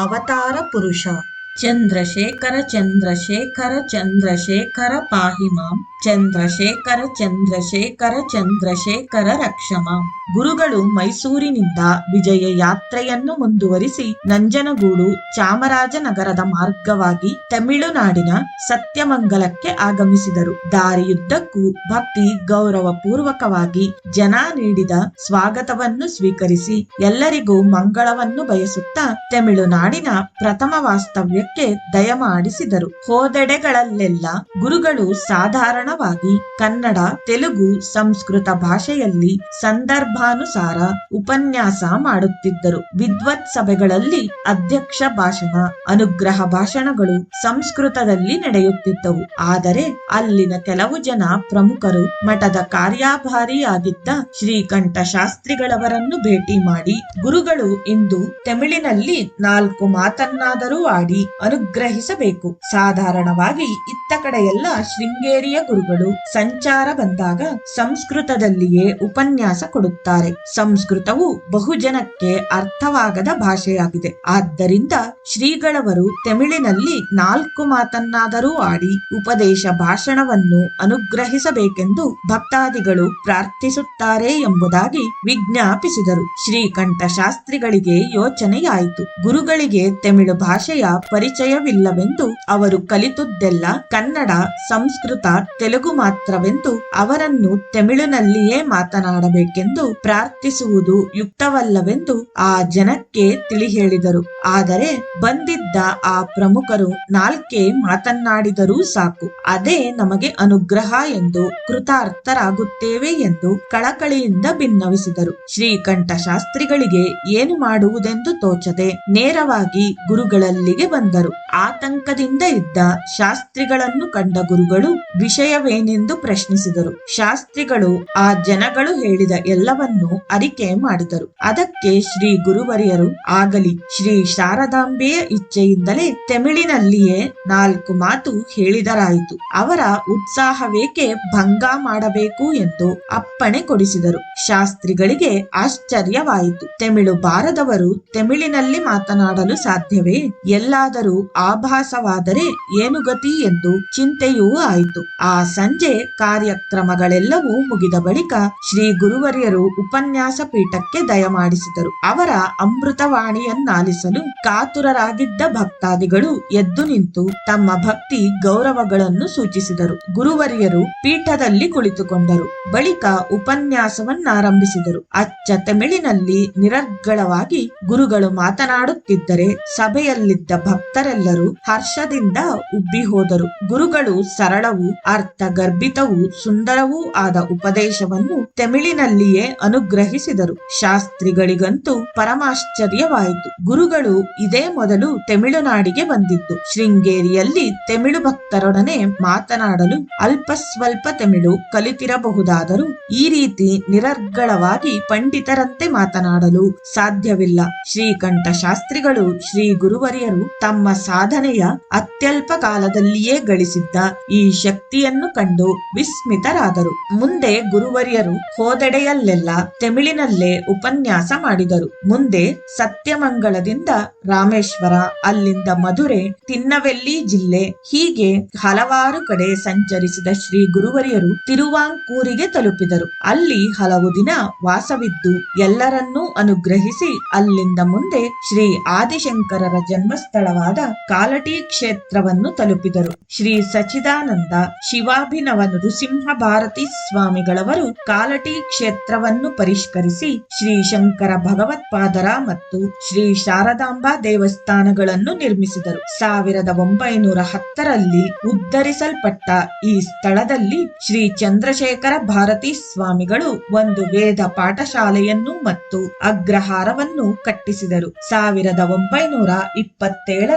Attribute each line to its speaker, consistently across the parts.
Speaker 1: ಅವತಾರ ಪುರುಷ ಚಂದ್ರಶೇಖರ ಚಂದ್ರಶೇಖರ ಚಂದ್ರಶೇಖರ ಪಾಹಿ ಮಾಂ. ಚಂದ್ರಶೇಖರ ಚಂದ್ರಶೇಖರ ಚಂದ್ರಶೇಖರ ರಕ್ಷಮಾಂ ಗುರುಗಳು ಮೈಸೂರಿನಿಂದ ವಿಜಯ ಯಾತ್ರೆಯನ್ನು ಮುಂದುವರಿಸಿ ನಂಜನಗೂಡು ಚಾಮರಾಜನಗರದ ಮಾರ್ಗವಾಗಿ ತಮಿಳುನಾಡಿನ ಸತ್ಯಮಂಗಲಕ್ಕೆ ಆಗಮಿಸಿದರು. ದಾರಿಯುದ್ದಕ್ಕೂ ಭಕ್ತಿ ಗೌರವ ಪೂರ್ವಕವಾಗಿ ಜನ ನೀಡಿದ ಸ್ವಾಗತವನ್ನು ಸ್ವೀಕರಿಸಿ ಎಲ್ಲರಿಗೂ ಮಂಗಳವನ್ನು ಬಯಸುತ್ತಾ ತಮಿಳುನಾಡಿನ ಪ್ರಥಮ ವಾಸ್ತವ್ಯಕ್ಕೆ ದಯಮಾಡಿಸಿದರು. ಹೋದೆಡೆಗಳಲ್ಲೆಲ್ಲ ಗುರುಗಳು ಸಾಧಾರಣವಾಗಿ ಕನ್ನಡ, ತೆಲುಗು, ಸಂಸ್ಕೃತ ಭಾಷೆಯಲ್ಲಿ ಸಂದರ್ಭಾನುಸಾರ ಉಪನ್ಯಾಸ ಮಾಡುತ್ತಿದ್ದರು. ವಿದ್ವತ್ ಸಭೆಗಳಲ್ಲಿ ಅಧ್ಯಕ್ಷ ಭಾಷಣ, ಅನುಗ್ರಹ ಭಾಷಣಗಳು ಸಂಸ್ಕೃತದಲ್ಲಿ ನಡೆಯುತ್ತಿದ್ದವು. ಆದರೆ ಅಲ್ಲಿನ ಕೆಲವು ಜನ ಪ್ರಮುಖರು ಮಠದ ಕಾರ್ಯಾಭಾರಿಯಾಗಿದ್ದ ಶ್ರೀಕಂಠ ಶಾಸ್ತ್ರಿಗಳವರನ್ನು ಭೇಟಿ ಮಾಡಿ, ಗುರುಗಳು ಇಂದು ತಮಿಳಿನಲ್ಲಿ ನಾಲ್ಕು ಮಾತನ್ನಾದರೂ ಆಡಿ ಅನುಗ್ರಹಿಸಬೇಕು. ಸಾಧಾರಣವಾಗಿ ಇತ್ತ ಕಡೆಯೆಲ್ಲ ಶೃಂಗೇರಿಯ ಗುರುಗಳು ಸಂಚಾರ ಬಂದಾಗ ಸಂಸ್ಕೃತದಲ್ಲಿಯೇ ಉಪನ್ಯಾಸ ಕೊಡುತ್ತಾರೆ. ಸಂಸ್ಕೃತವು ಬಹುಜನಕ್ಕೆ ಅರ್ಥವಾಗದ ಭಾಷೆಯಾಗಿದೆ. ಆದ್ದರಿಂದ ಶ್ರೀಗಳವರು ತಮಿಳಿನಲ್ಲಿ ನಾಲ್ಕು ಮಾತನ್ನಾದರೂ ಆಡಿ ಉಪದೇಶ ಭಾಷಣವನ್ನು ಅನುಗ್ರಹಿಸಬೇಕೆಂದು ಭಕ್ತಾದಿಗಳು ಪ್ರಾರ್ಥಿಸುತ್ತಾರೆ ಎಂಬುದಾಗಿ ವಿಜ್ಞಾಪಿಸಿದರು. ಶ್ರೀಕಂಠ ಶಾಸ್ತ್ರಿಗಳಿಗೆ ಯೋಚನೆಯಾಯಿತು. ಗುರುಗಳಿಗೆ ತಮಿಳು ಭಾಷೆಯ ಪರಿಚಯವಿಲ್ಲವೆಂದು ಅವರು ಕಲಿತುದೆಲ್ಲ ಕನ್ನಡ, ಸಂಸ್ಕೃತ, ತೆಲುಗು ಮಾತ್ರವೆಂದು ಅವರನ್ನು ತಮಿಳಿನಲ್ಲಿಯೇ ಮಾತನಾಡಬೇಕೆಂದು ಪ್ರಾರ್ಥಿಸುವುದು ಯುಕ್ತವಲ್ಲವೆಂದು ಆ ಜನಕ್ಕೆ ತಿಳಿ ಹೇಳಿದರು ಆದರೆ ಬಂದಿದ್ದ ಆ ಪ್ರಮುಖರು ನಾಲ್ಕೇ ಮಾತನಾಡಿದರೂ ಸಾಕು. ಅದೇ ನಮಗೆ ಅನುಗ್ರಹ ಎಂದು ಕೃತಾರ್ಥರಾಗುತ್ತೇವೆ ಎಂದು ಕಳಕಳಿಯಿಂದ ಭಿನ್ನವಿಸಿದರು ಶ್ರೀಕಂಠ ಶಾಸ್ತ್ರಿಗಳಿಗೆ ಏನು ಮಾಡುವುದೆಂದು ತೋಚದೆ ನೇರವಾಗಿ ಗುರುಗಳಲ್ಲಿಗೆ ಬಂದರು. ಆತಂಕದಿಂದ ಇದ್ದ ಶಾಸ್ತ್ರಿಗಳನ್ನು ಕಂಡ ಗುರುಗಳು ವಿಷಯವೇನೆಂದು ಪ್ರಶ್ನಿಸಿದರು. ಶಾಸ್ತ್ರಿಗಳು ಆ ಜನಗಳು ಹೇಳಿದ ಎಲ್ಲವನ್ನೂ ಅರಿಕೆ ಮಾಡಿದರು. ಅದಕ್ಕೆ ಶ್ರೀ ಗುರುವರಿಯರು ಆಗಲಿ, ಶ್ರೀ ಶಾರದಾಂಬೆಯ ಇಚ್ಛೆಯಿಂದಲೇ ತಮಿಳಿನಲ್ಲಿಯೇ ನಾಲ್ಕು ಮಾತು ಹೇಳಿದರಾಯಿತು. ಅವರ ಉತ್ಸಾಹವೇಕೆ ಭಂಗ ಮಾಡಬೇಕು ಎಂದು ಅಪ್ಪಣೆ ಕೊಡಿಸಿದರು. ಶಾಸ್ತ್ರಿಗಳಿಗೆ ಆಶ್ಚರ್ಯವಾಯಿತು. ತಮಿಳು ಬಾರದವರು ತಮಿಳಿನಲ್ಲಿ ಮಾತನಾಡಲು ಸಾಧ್ಯವೇ? ಎಲ್ಲಾದರೂ ಆಭಾಸವಾದರೆ ಏನು ಗತಿ ಎಂದು ಚಿಂತೆಯೂ ಆಯಿತು. ಆ ಸಂಜೆ ಕಾರ್ಯಕ್ರಮಗಳೆಲ್ಲವೂ ಮುಗಿದ ಬಳಿಕ ಶ್ರೀ ಗುರುವರಿಯರು ಉಪನ್ಯಾಸ ಪೀಠಕ್ಕೆ ದಯಮಾಡಿಸಿದರು ಅವರ ಅಮೃತವಾಣಿಯನ್ನಾಲಿಸಲು ಕಾತುರರಾಗಿದ್ದ ಭಕ್ತಾದಿಗಳು ಎದ್ದು ನಿಂತು ತಮ್ಮ ಭಕ್ತಿ ಗೌರವಗಳನ್ನು ಸೂಚಿಸಿದರು. ಗುರುವರಿಯರು ಪೀಠದಲ್ಲಿ ಕುಳಿತುಕೊಂಡರು. ಬಳಿಕ ಉಪನ್ಯಾಸವನ್ನಾರಂಭಿಸಿದರು. ಅಚ್ಚ ತಮಿಳಿನಲ್ಲಿ ನಿರರ್ಗಳವಾಗಿ ಗುರುಗಳು ಮಾತನಾಡುತ್ತಿದ್ದರೆ ಸಭೆಯಲ್ಲಿದ್ದ ಭಕ್ತರೆಲ್ಲರೂ ಹರ್ಷದಿಂದ ಉಬ್ಬಿ ಹೋದರು. ಗುರುಗಳು ಸರಳವೂ, ಅರ್ಥಗರ್ಭಿತವೂ, ಸುಂದರವೂ ಆದ ಉಪದೇಶವನ್ನು ತಮಿಳಿನಲ್ಲಿಯೇ ಅನುಗ್ರಹಿಸಿದರು. ಶಾಸ್ತ್ರಿಗಳಿಗಂತೂ ಪರಮಾಶ್ಚರ್ಯವಾಯಿತು. ಗುರುಗಳು ಇದೇ ಮೊದಲು ತಮಿಳುನಾಡಿಗೆ ಬಂದಿತ್ತು ಶೃಂಗೇರಿಯಲ್ಲಿ ತಮಿಳು ಭಕ್ತರೊಡನೆ ಮಾತನಾಡಲು ಅಲ್ಪ ಸ್ವಲ್ಪ ತಮಿಳು ಕಲಿತಿರಬಹುದಾದರೂ ಈ ರೀತಿ ನಿರರ್ಗಳವಾಗಿ ಪಂಡಿತರಂತೆ ಮಾತನಾಡಲು ಸಾಧ್ಯವಿಲ್ಲ. ಶ್ರೀಕಂಠ ಶಾಸ್ತ್ರಿಗಳು ಶ್ರೀ ಗುರುವರಿಯರು ತಮ್ಮ ಸಾಧನೆಯ ಅತ್ಯಲ್ಪ ಕಾಲದಲ್ಲಿಯೇ ಗಳಿಸಿದ್ದ ಈ ಶಕ್ತಿಯನ್ನು ಕಂಡು ವಿಸ್ಮಿತರಾದರು. ಮುಂದೆ ಗುರುವರಿಯರು ಹೋದೆಡೆಯಲ್ಲೆಲ್ಲ ತಮಿಳಿನಲ್ಲೇ ಉಪನ್ಯಾಸ ಮಾಡಿದರು. ಮುಂದೆ ಸತ್ಯಮಂಗಳದಿಂದ ರಾಮೇಶ್ವರ, ಅಲ್ಲಿಂದ ಮಧುರೆ, ತಿನ್ನವೆಲ್ಲಿ ಜಿಲ್ಲೆ ಹೀಗೆ ಹಲವಾರು ಕಡೆ ಸಂಚರಿಸಿದ ಶ್ರೀ ಗುರುವರಿಯರು ತಿರುವಾಂಕೂರಿಗೆ ತಲುಪಿದರು. ಅಲ್ಲಿ ಹಲವು ದಿನ ವಾಸವಿದ್ದು ಎಲ್ಲರನ್ನೂ ಅನುಗ್ರಹಿಸಿ ಅಲ್ಲಿಂದ ಮುಂದೆ ಶ್ರೀ ಆದಿಶಂಕರರ ಜನ್ಮಸ್ಥಳವಾದ ಕಾಲಟಿ ಕ್ಷೇತ್ರವನ್ನು ತಲುಪಿದರು. ಶ್ರೀ ಸಚಿದಾನಂದ ಶಿವಾಭಿನವ ನೃಸಿಂಹ ಭಾರತಿ ಸ್ವಾಮಿಗಳವರು ಕಾಲಟಿ ಕ್ಷೇತ್ರವನ್ನು ಪರಿಷ್ಕರಿಸಿ ಶ್ರೀ ಶಂಕರ ಭಗವತ್ಪಾದರ ಮತ್ತು ಶ್ರೀ ಶಾರದಾಂಬಾ ದೇವಸ್ಥಾನಗಳನ್ನು ನಿರ್ಮಿಸಿದರು. ಸಾವಿರದ ಒಂಬೈನೂರ ಹತ್ತರಲ್ಲಿ ಉದ್ಧರಿಸಲ್ಪಟ್ಟ ಈ ಸ್ಥಳದಲ್ಲಿ ಶ್ರೀ ಚಂದ್ರಶೇಖರ ಭಾರತಿ ಸ್ವಾಮಿಗಳು ಒಂದು ವೇದ ಪಾಠಶಾಲೆಯನ್ನು ಮತ್ತು ಅಗ್ರಹಾರವನ್ನು ಕಟ್ಟಿಸಿದರು. ಸಾವಿರದ ಒಂಬೈನೂರ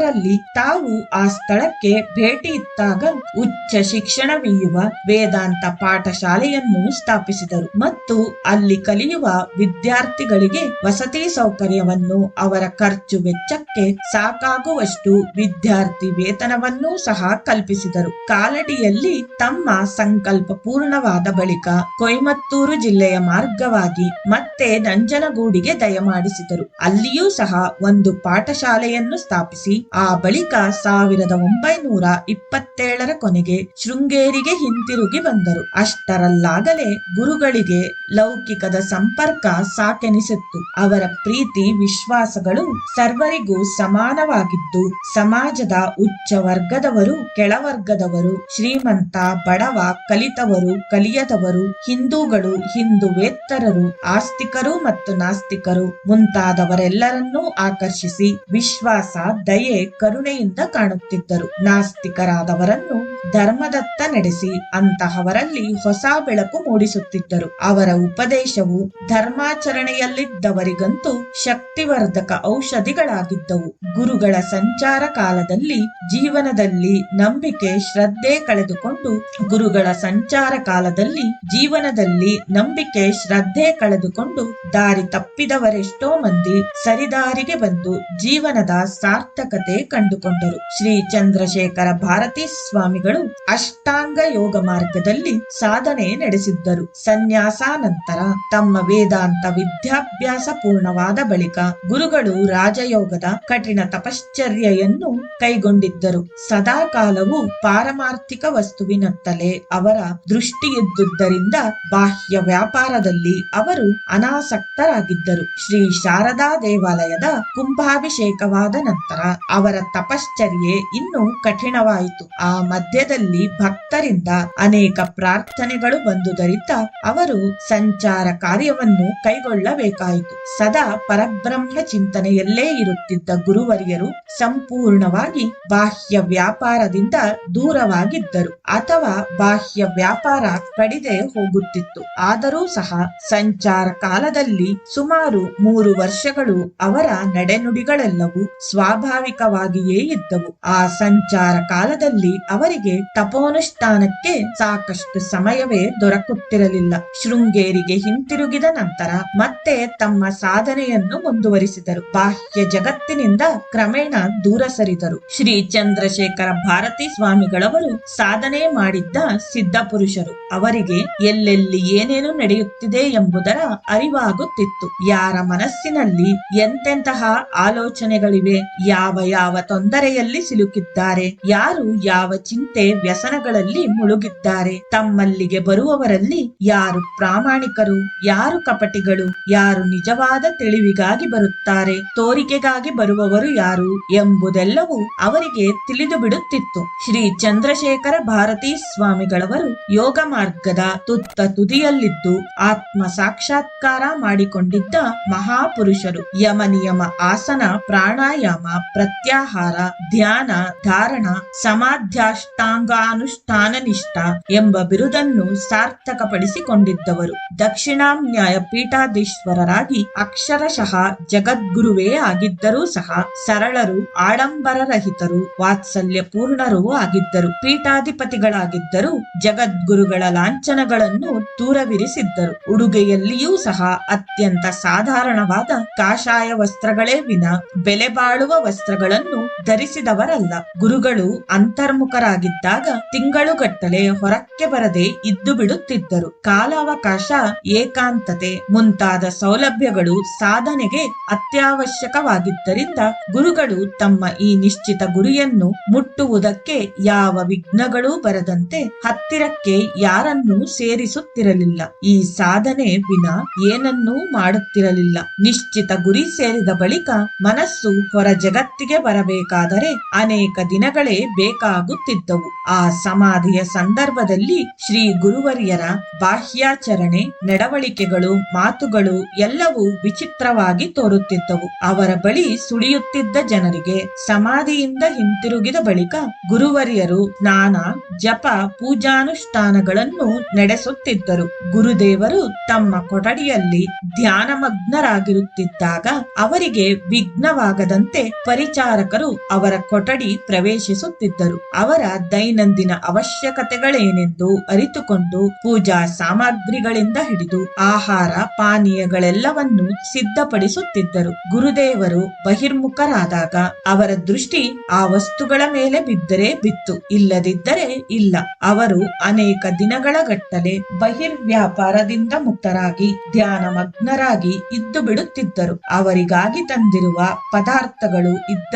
Speaker 1: ಇಪ್ಪತ್ತೇಳರಲ್ಲಿ ತಾವು ಆ ಸ್ಥಳಕ್ಕೆ ಭೇಟಿ ಇತ್ತಾಗ ಉಚ್ಚ ಶಿಕ್ಷಣವೀಯುವ ವೇದಾಂತ ಪಾಠಶಾಲೆಯನ್ನು ಸ್ಥಾಪಿಸಿದರು ಮತ್ತು ಅಲ್ಲಿ ಕಲಿಯುವ ವಿದ್ಯಾರ್ಥಿಗಳಿಗೆ ವಸತಿ ಸೌಕರ್ಯವನ್ನು ಅವರ ಖರ್ಚು ವೆಚ್ಚಕ್ಕೆ ಸಾಕಾಗುವಷ್ಟು ವಿದ್ಯಾರ್ಥಿ ವೇತನವನ್ನೂ ಸಹ ಕಲ್ಪಿಸಿದರು. ಕಾಲಡಿಯಲ್ಲಿ ತಮ್ಮ ಸಂಕಲ್ಪ ಪೂರ್ಣವಾದ ಬಳಿಕ ಕೊಯಮತ್ತೂರು ಜಿಲ್ಲೆಯ ಮಾರ್ಗವಾಗಿ ಮತ್ತೆ ನಂಜನಗೂಡಿಗೆ ದಯಮಾಡಿಸಿದರು. ಅಲ್ಲಿಯೂ ಸಹ ಒಂದು ಪಾಠಶಾಲೆಯನ್ನು ಸ್ಥಾಪಿಸಿ ಆ ಬಳಿಕ ಸಾವಿರದ ಒಂಬೈನೂರ ಇಪ್ಪತ್ತೇಳರ ಕೊನೆಗೆ ಶೃಂಗೇರಿಗೆ ಹಿಂತಿರುಗಿ ಬಂದರು. ಅಷ್ಟರಲ್ಲಾಗಲೇ ಗುರುಗಳಿಗೆ ಲೌಕಿಕದ ಸಂಪರ್ಕ ಸಾಕೆನಿಸಿತ್ತು. ಅವರ ಪ್ರೀತಿ, ವಿಶ್ವಾಸಗಳು ಸರ್ವರಿಗೂ ಸಮಾನವಾಗಿದ್ದು, ಸಮಾಜದ ಉಚ್ಚ ವರ್ಗದವರು ಕೆಳವರ್ಗದವರು ಶ್ರೀಮಂತ, ಬಡವ, ಕಲಿತವರು, ಕಲಿಯದವರು, ಹಿಂದೂಗಳು, ಹಿಂದುವೇತ್ತರರು, ಆಸ್ತಿಕರು ಮತ್ತು ನಾಸ್ತಿಕರು ಮುಂತಾದವರೆಲ್ಲರನ್ನೂ ಆಕರ್ಷಿಸಿ, ವಿಶ್ವಾಸ, ದಯೆ ಕರುಣೆಯಿಂದ ಕಾಣುತ್ತಿದ್ದರು. ನಾಸ್ತಿಕರಾದವರನ್ನು ಧರ್ಮದತ್ತ ನಡೆಸಿ ಅಂತಹವರಲ್ಲಿ ಹೊಸ ಬೆಳಕು ಮೂಡಿಸುತ್ತಿದ್ದರು. ಅವರ ಉಪದೇಶವು ಧರ್ಮಾಚರಣೆಯಲ್ಲಿದ್ದವರಿಗಂತೂ ಶಕ್ತಿವರ್ಧಕ ಔಷಧಿಗಳಾಗಿದ್ದವು. ಗುರುಗಳ ಸಂಚಾರ ಕಾಲದಲ್ಲಿ, ಜೀವನದಲ್ಲಿ ನಂಬಿಕೆ, ಶ್ರದ್ಧೆ ಕಳೆದುಕೊಂಡು ಗುರುಗಳ ಸಂಚಾರ ಕಾಲದಲ್ಲಿ, ಜೀವನದಲ್ಲಿ ನಂಬಿಕೆ, ಶ್ರದ್ಧೆ ಕಳೆದುಕೊಂಡು ದಾರಿ ತಪ್ಪಿದವರೆಷ್ಟೋ ಮಂದಿ ಸರಿದಾರಿಗೆ ಬಂದು ಜೀವನದ ಸಾರ್ಥಕತೆ ಕಂಡುಕೊಂಡರು. ಶ್ರೀ ಚಂದ್ರಶೇಖರ ಭಾರತಿ ಸ್ವಾಮಿಗಳು ಅಷ್ಟಾಂಗ ಯೋಗ ಮಾರ್ಗದಲ್ಲಿ ಸಾಧನೆ ನಡೆಸಿದ್ದರು. ಸನ್ಯಾಸಾನಂತರ ತಮ್ಮ ವೇದಾಂತ ವಿದ್ಯಾಭ್ಯಾಸ ಪೂರ್ಣವಾದ ಬಳಿಕ ಗುರುಗಳು ರಾಜಯೋಗದ ಕಠಿಣ ತಪಶ್ಚರ್ಯೆಯನ್ನು ಕೈಗೊಂಡಿದ್ದರು. ಸದಾಕಾಲವೂ ಪಾರಮಾರ್ಥಿಕ ವಸ್ತುವಿನತ್ತಲೇ ಅವರ ದೃಷ್ಟಿಯಿದ್ದುದರಿಂದ ಬಾಹ್ಯ ವ್ಯಾಪಾರದಲ್ಲಿ ಅವರು ಅನಾಸಕ್ತರಾಗಿದ್ದರು. ಶ್ರೀ ಶಾರದಾ ದೇವಾಲಯದ ಕುಂಭಾಭಿಷೇಕವಾದ ನಂತರ ಅವರ ತಪಶ್ಚರ್ಯೆ ಇನ್ನೂ ಕಠಿಣವಾಯಿತು. ಆ ಮಧ್ಯದಲ್ಲಿ ಭಕ್ತರಿಂದ ಅನೇಕ ಪ್ರಾರ್ಥನೆಗಳು ಬಂದುದರಿಂದ ಅವರು ಸಂಚಾರ ಕಾರ್ಯವನ್ನು ಕೈಗೊಳ್ಳಬೇಕಾಯಿತು. ಸದಾ ಪರಬ್ರಹ್ಮ ಚಿಂತನೆಯಲ್ಲೇ ಇರುತ್ತಿದ್ದ ಗುರುವರಿಯರು ಸಂಪೂರ್ಣವಾಗಿ ಬಾಹ್ಯ ವ್ಯಾಪಾರದಿಂದ ದೂರವಾಗಿದ್ದರು ಅಥವಾ ಬಾಹ್ಯ ವ್ಯಾಪಾರ ಕಡಿದೆ ಹೋಗುತ್ತಿತ್ತು. ಆದರೂ ಸಹ ಸಂಚಾರ ಕಾಲದಲ್ಲಿ ಸುಮಾರು ಮೂರು ವರ್ಷಗಳು ಅವರ ನಡೆನುಡಿಗಳೆಲ್ಲವೂ ಸ್ವಾಭಾವಿಕವಾಗಿಯೇ ಇದ್ದವು. ಆ ಸಂಚಾರ ಕಾಲದಲ್ಲಿ ಅವರಿಗೆ ತಪೋನುಷ್ಠಾನಕ್ಕೆ ಸಾಕಷ್ಟು ಸಮಯವೇ ದೊರಕುತ್ತಿರಲಿಲ್ಲ. ಶೃಂಗೇರಿಗೆ ಹಿಂತಿರುಗಿದ ನಂತರ ಮತ್ತೆ ತಮ್ಮ ಸಾಧನೆಯನ್ನು ಮುಂದುವರಿಸಿದರು. ಬಾಹ್ಯ ಜಗತ್ತಿನಿಂದ ಕ್ರಮೇಣ ದೂರ ಸರಿದರು. ಶ್ರೀ ಚಂದ್ರಶೇಖರ ಭಾರತಿ ಸ್ವಾಮಿಗಳವರು ಸಾಧನೆ ಮಾಡಿದ್ದ ಸಿದ್ಧ ಪುರುಷರು. ಅವರಿಗೆ ಎಲ್ಲೆಲ್ಲಿ ಏನೇನು ನಡೆಯುತ್ತಿದೆ ಎಂಬುದರ ಅರಿವಾಗುತ್ತಿತ್ತು. ಯಾರ ಮನಸ್ಸಿನಲ್ಲಿ ಎಂತೆಂತಹ ಆಲೋಚನೆಗಳಿವೆ, ಯಾವ ಯಾವ ತೊಂದರೆಯಲ್ಲಿ ಸಿಲುಕಿದ್ದಾರೆ, ಯಾರು ಯಾವ ಚಿಂತೆ ವ್ಯಸನಗಳಲ್ಲಿ ಮುಳುಗಿದ್ದಾರೆ, ತಮ್ಮಲ್ಲಿಗೆ ಬರುವವರಲ್ಲಿ ಯಾರು ಪ್ರಾಮಾಣಿಕರು, ಯಾರು ಕಪಟಿಗಳು, ಯಾರು ನಿಜವಾದ ತಿಳಿವಿಗಾಗಿ ಬರುತ್ತಾರೆ, ತೋರಿಕೆಗಾಗಿ ಬರುವವರು ಯಾರು ಎಂಬುದೆಲ್ಲವೂ ಅವರಿಗೆ ತಿಳಿದು ಬಿಡುತ್ತಿತ್ತು ಶ್ರೀ ಚಂದ್ರಶೇಖರ ಭಾರತೀ ಸ್ವಾಮಿಗಳವರು ಯೋಗ ಮಾರ್ಗದ ತುತ್ತ ತುದಿಯಲ್ಲಿದ್ದು ಆತ್ಮ ಸಾಕ್ಷಾತ್ಕಾರ ಮಾಡಿಕೊಂಡಿದ್ದ ಮಹಾಪುರುಷರು. ಯಮ ನಿಯಮ ಆಸನ ಪ್ರಾಣಾಯಾಮ ಪ್ರತ್ಯಾಹಾರ ಧ್ಯಾನ, ಧಾರಣ ಸಮಾಧ್ಯಾಷ್ಟಾಂಗಾನುಷ್ಠಾನ ನಿಷ್ಠ ಎಂಬ ಬಿರುದನ್ನು ಸಾರ್ಥಕಪಡಿಸಿಕೊಂಡಿದ್ದವರು. ದಕ್ಷಿಣಾನ್ಯಾಯ ಪೀಠಾಧೀಶ್ವರರಾಗಿ ಅಕ್ಷರಶಃ ಜಗದ್ಗುರುವೇ ಆಗಿದ್ದರೂ ಸಹ ಸರಳರು, ಆಡಂಬರರಹಿತರು ವಾತ್ಸಲ್ಯ ಪೂರ್ಣರೂ ಆಗಿದ್ದರು. ಪೀಠಾಧಿಪತಿಗಳಾಗಿದ್ದರೂ ಜಗದ್ಗುರುಗಳ ಲಾಂಛನಗಳನ್ನು ದೂರವಿರಿಸಿದ್ದರು. ಉಡುಗೆಯಲ್ಲಿಯೂ ಸಹ ಅತ್ಯಂತ ಸಾಧಾರಣವಾದ ಕಾಷಾಯ ವಸ್ತ್ರಗಳೇ ವಿನ ಬೆಲೆ ಬಾಳುವ ವಸ್ತ್ರಗಳನ್ನು ಧರಿಸಿದವರಲ್ಲ. ಗುರುಗಳು ಅಂತರ್ಮುಖರಾಗಿದ್ದಾಗ ತಿಂಗಳುಗಟ್ಟಲೆ ಹೊರಕ್ಕೆ ಬರದೆ ಇದ್ದು ಬಿಡುತ್ತಿದ್ದರು. ಕಾಲಾವಕಾಶ ಏಕಾಂತತೆ ಮುಂತಾದ ಸೌಲಭ್ಯಗಳು ಸಾಧನೆಗೆ ಅತ್ಯವಶ್ಯಕವಾಗಿದ್ದರಿಂದ ಗುರುಗಳು ತಮ್ಮ ಈ ನಿಶ್ಚಿತ ಗುರಿಯನ್ನು ಮುಟ್ಟುವುದಕ್ಕೆ ಯಾವ ವಿಘ್ನಗಳೂ ಬರದಂತೆ ಹತ್ತಿರಕ್ಕೆ ಯಾರನ್ನೂ ಸೇರಿಸುತ್ತಿರಲಿಲ್ಲ. ಈ ಸಾಧನೆ ವಿನ ಏನನ್ನೂ ಮಾಡುತ್ತಿರಲಿಲ್ಲ. ನಿಶ್ಚಿತ ಗುರಿ ಸೇರಿದ ಬಳಿಕ ಮನಸ್ಸು ಹೊರ ಜಗತ್ತಿಗೆ ಬರಬೇಕಾದರೆ ಅನೇಕ ದಿನಗಳೇ ಬೇಕಾಗುತ್ತಿದ್ದವು. ಆ ಸಮಾಧಿಯ ಸಂದರ್ಭದಲ್ಲಿ ಶ್ರೀ ಗುರುವರಿಯರ ಬಾಹ್ಯಾಚರಣೆ, ನಡವಳಿಕೆಗಳು, ಮಾತುಗಳು ಎಲ್ಲವೂ ವಿಚಿತ್ರವಾಗಿ ತೋರುತ್ತಿದ್ದವು. ಅವರ ಬಳಿ ಸುಳಿಯುತ್ತಿದ್ದ ಜನರಿಗೆ ಸಮಾಧಿಯಿಂದ ಹಿಂತಿರುಗಿದ ಬಳಿಕ ಗುರುವರಿಯರು ಸ್ನಾನ ಜಪ ಪೂಜಾನುಷ್ಠಾನಗಳನ್ನು ನಡೆಸುತ್ತಿದ್ದರು. ಗುರುದೇವರು ತಮ್ಮ ಕೊಠಡಿಯಲ್ಲಿ ಧ್ಯಾನಮಗ್ನರಾಗಿರುತ್ತಿದ್ದಾಗ ಅವರಿಗೆ ವಿಘ್ನವಾಗದಂತೆ ಪರಿಚಾರಕರು ಅವರ ಕೊಠಡಿ ಪ್ರವೇಶಿಸುತ್ತಿದ್ದರು. ಅವರ ದೈನಂದಿನ ಅವಶ್ಯಕತೆಗಳೇನೆಂದು ಅರಿತುಕೊಂಡು ಪೂಜಾ ಸಾಮಗ್ರಿಗಳಿಂದ ಹಿಡಿದು ಆಹಾರ, ಪಾನೀಯಗಳೆಲ್ಲವನ್ನು ಸಿದ್ಧಪಡಿಸುತ್ತಿದ್ದರು. ಗುರುದೇವರು ಬಹಿರ್ಮುಖರಾದಾಗ ಅವರ ದೃಷ್ಟಿ ಆ ವಸ್ತುಗಳ ಮೇಲೆ ಬಿದ್ದರೆ ಬಿತ್ತು, ಇಲ್ಲದಿದ್ದರೆ ಇಲ್ಲ. ಅವರು ಅನೇಕ ದಿನಗಳ ಗಟ್ಟಲೆ ಬಹಿರ್ವ್ಯಾಪಾರದಿಂದ ಮುಕ್ತರಾಗಿ ಧ್ಯಾನ ಮಗ್ನರಾಗಿ ಇದ್ದು ಬಿಡುತ್ತಿದ್ದರು. ಅವರಿಗಾಗಿ ತಂದಿರುವ ಪದಾರ್ಥಗಳು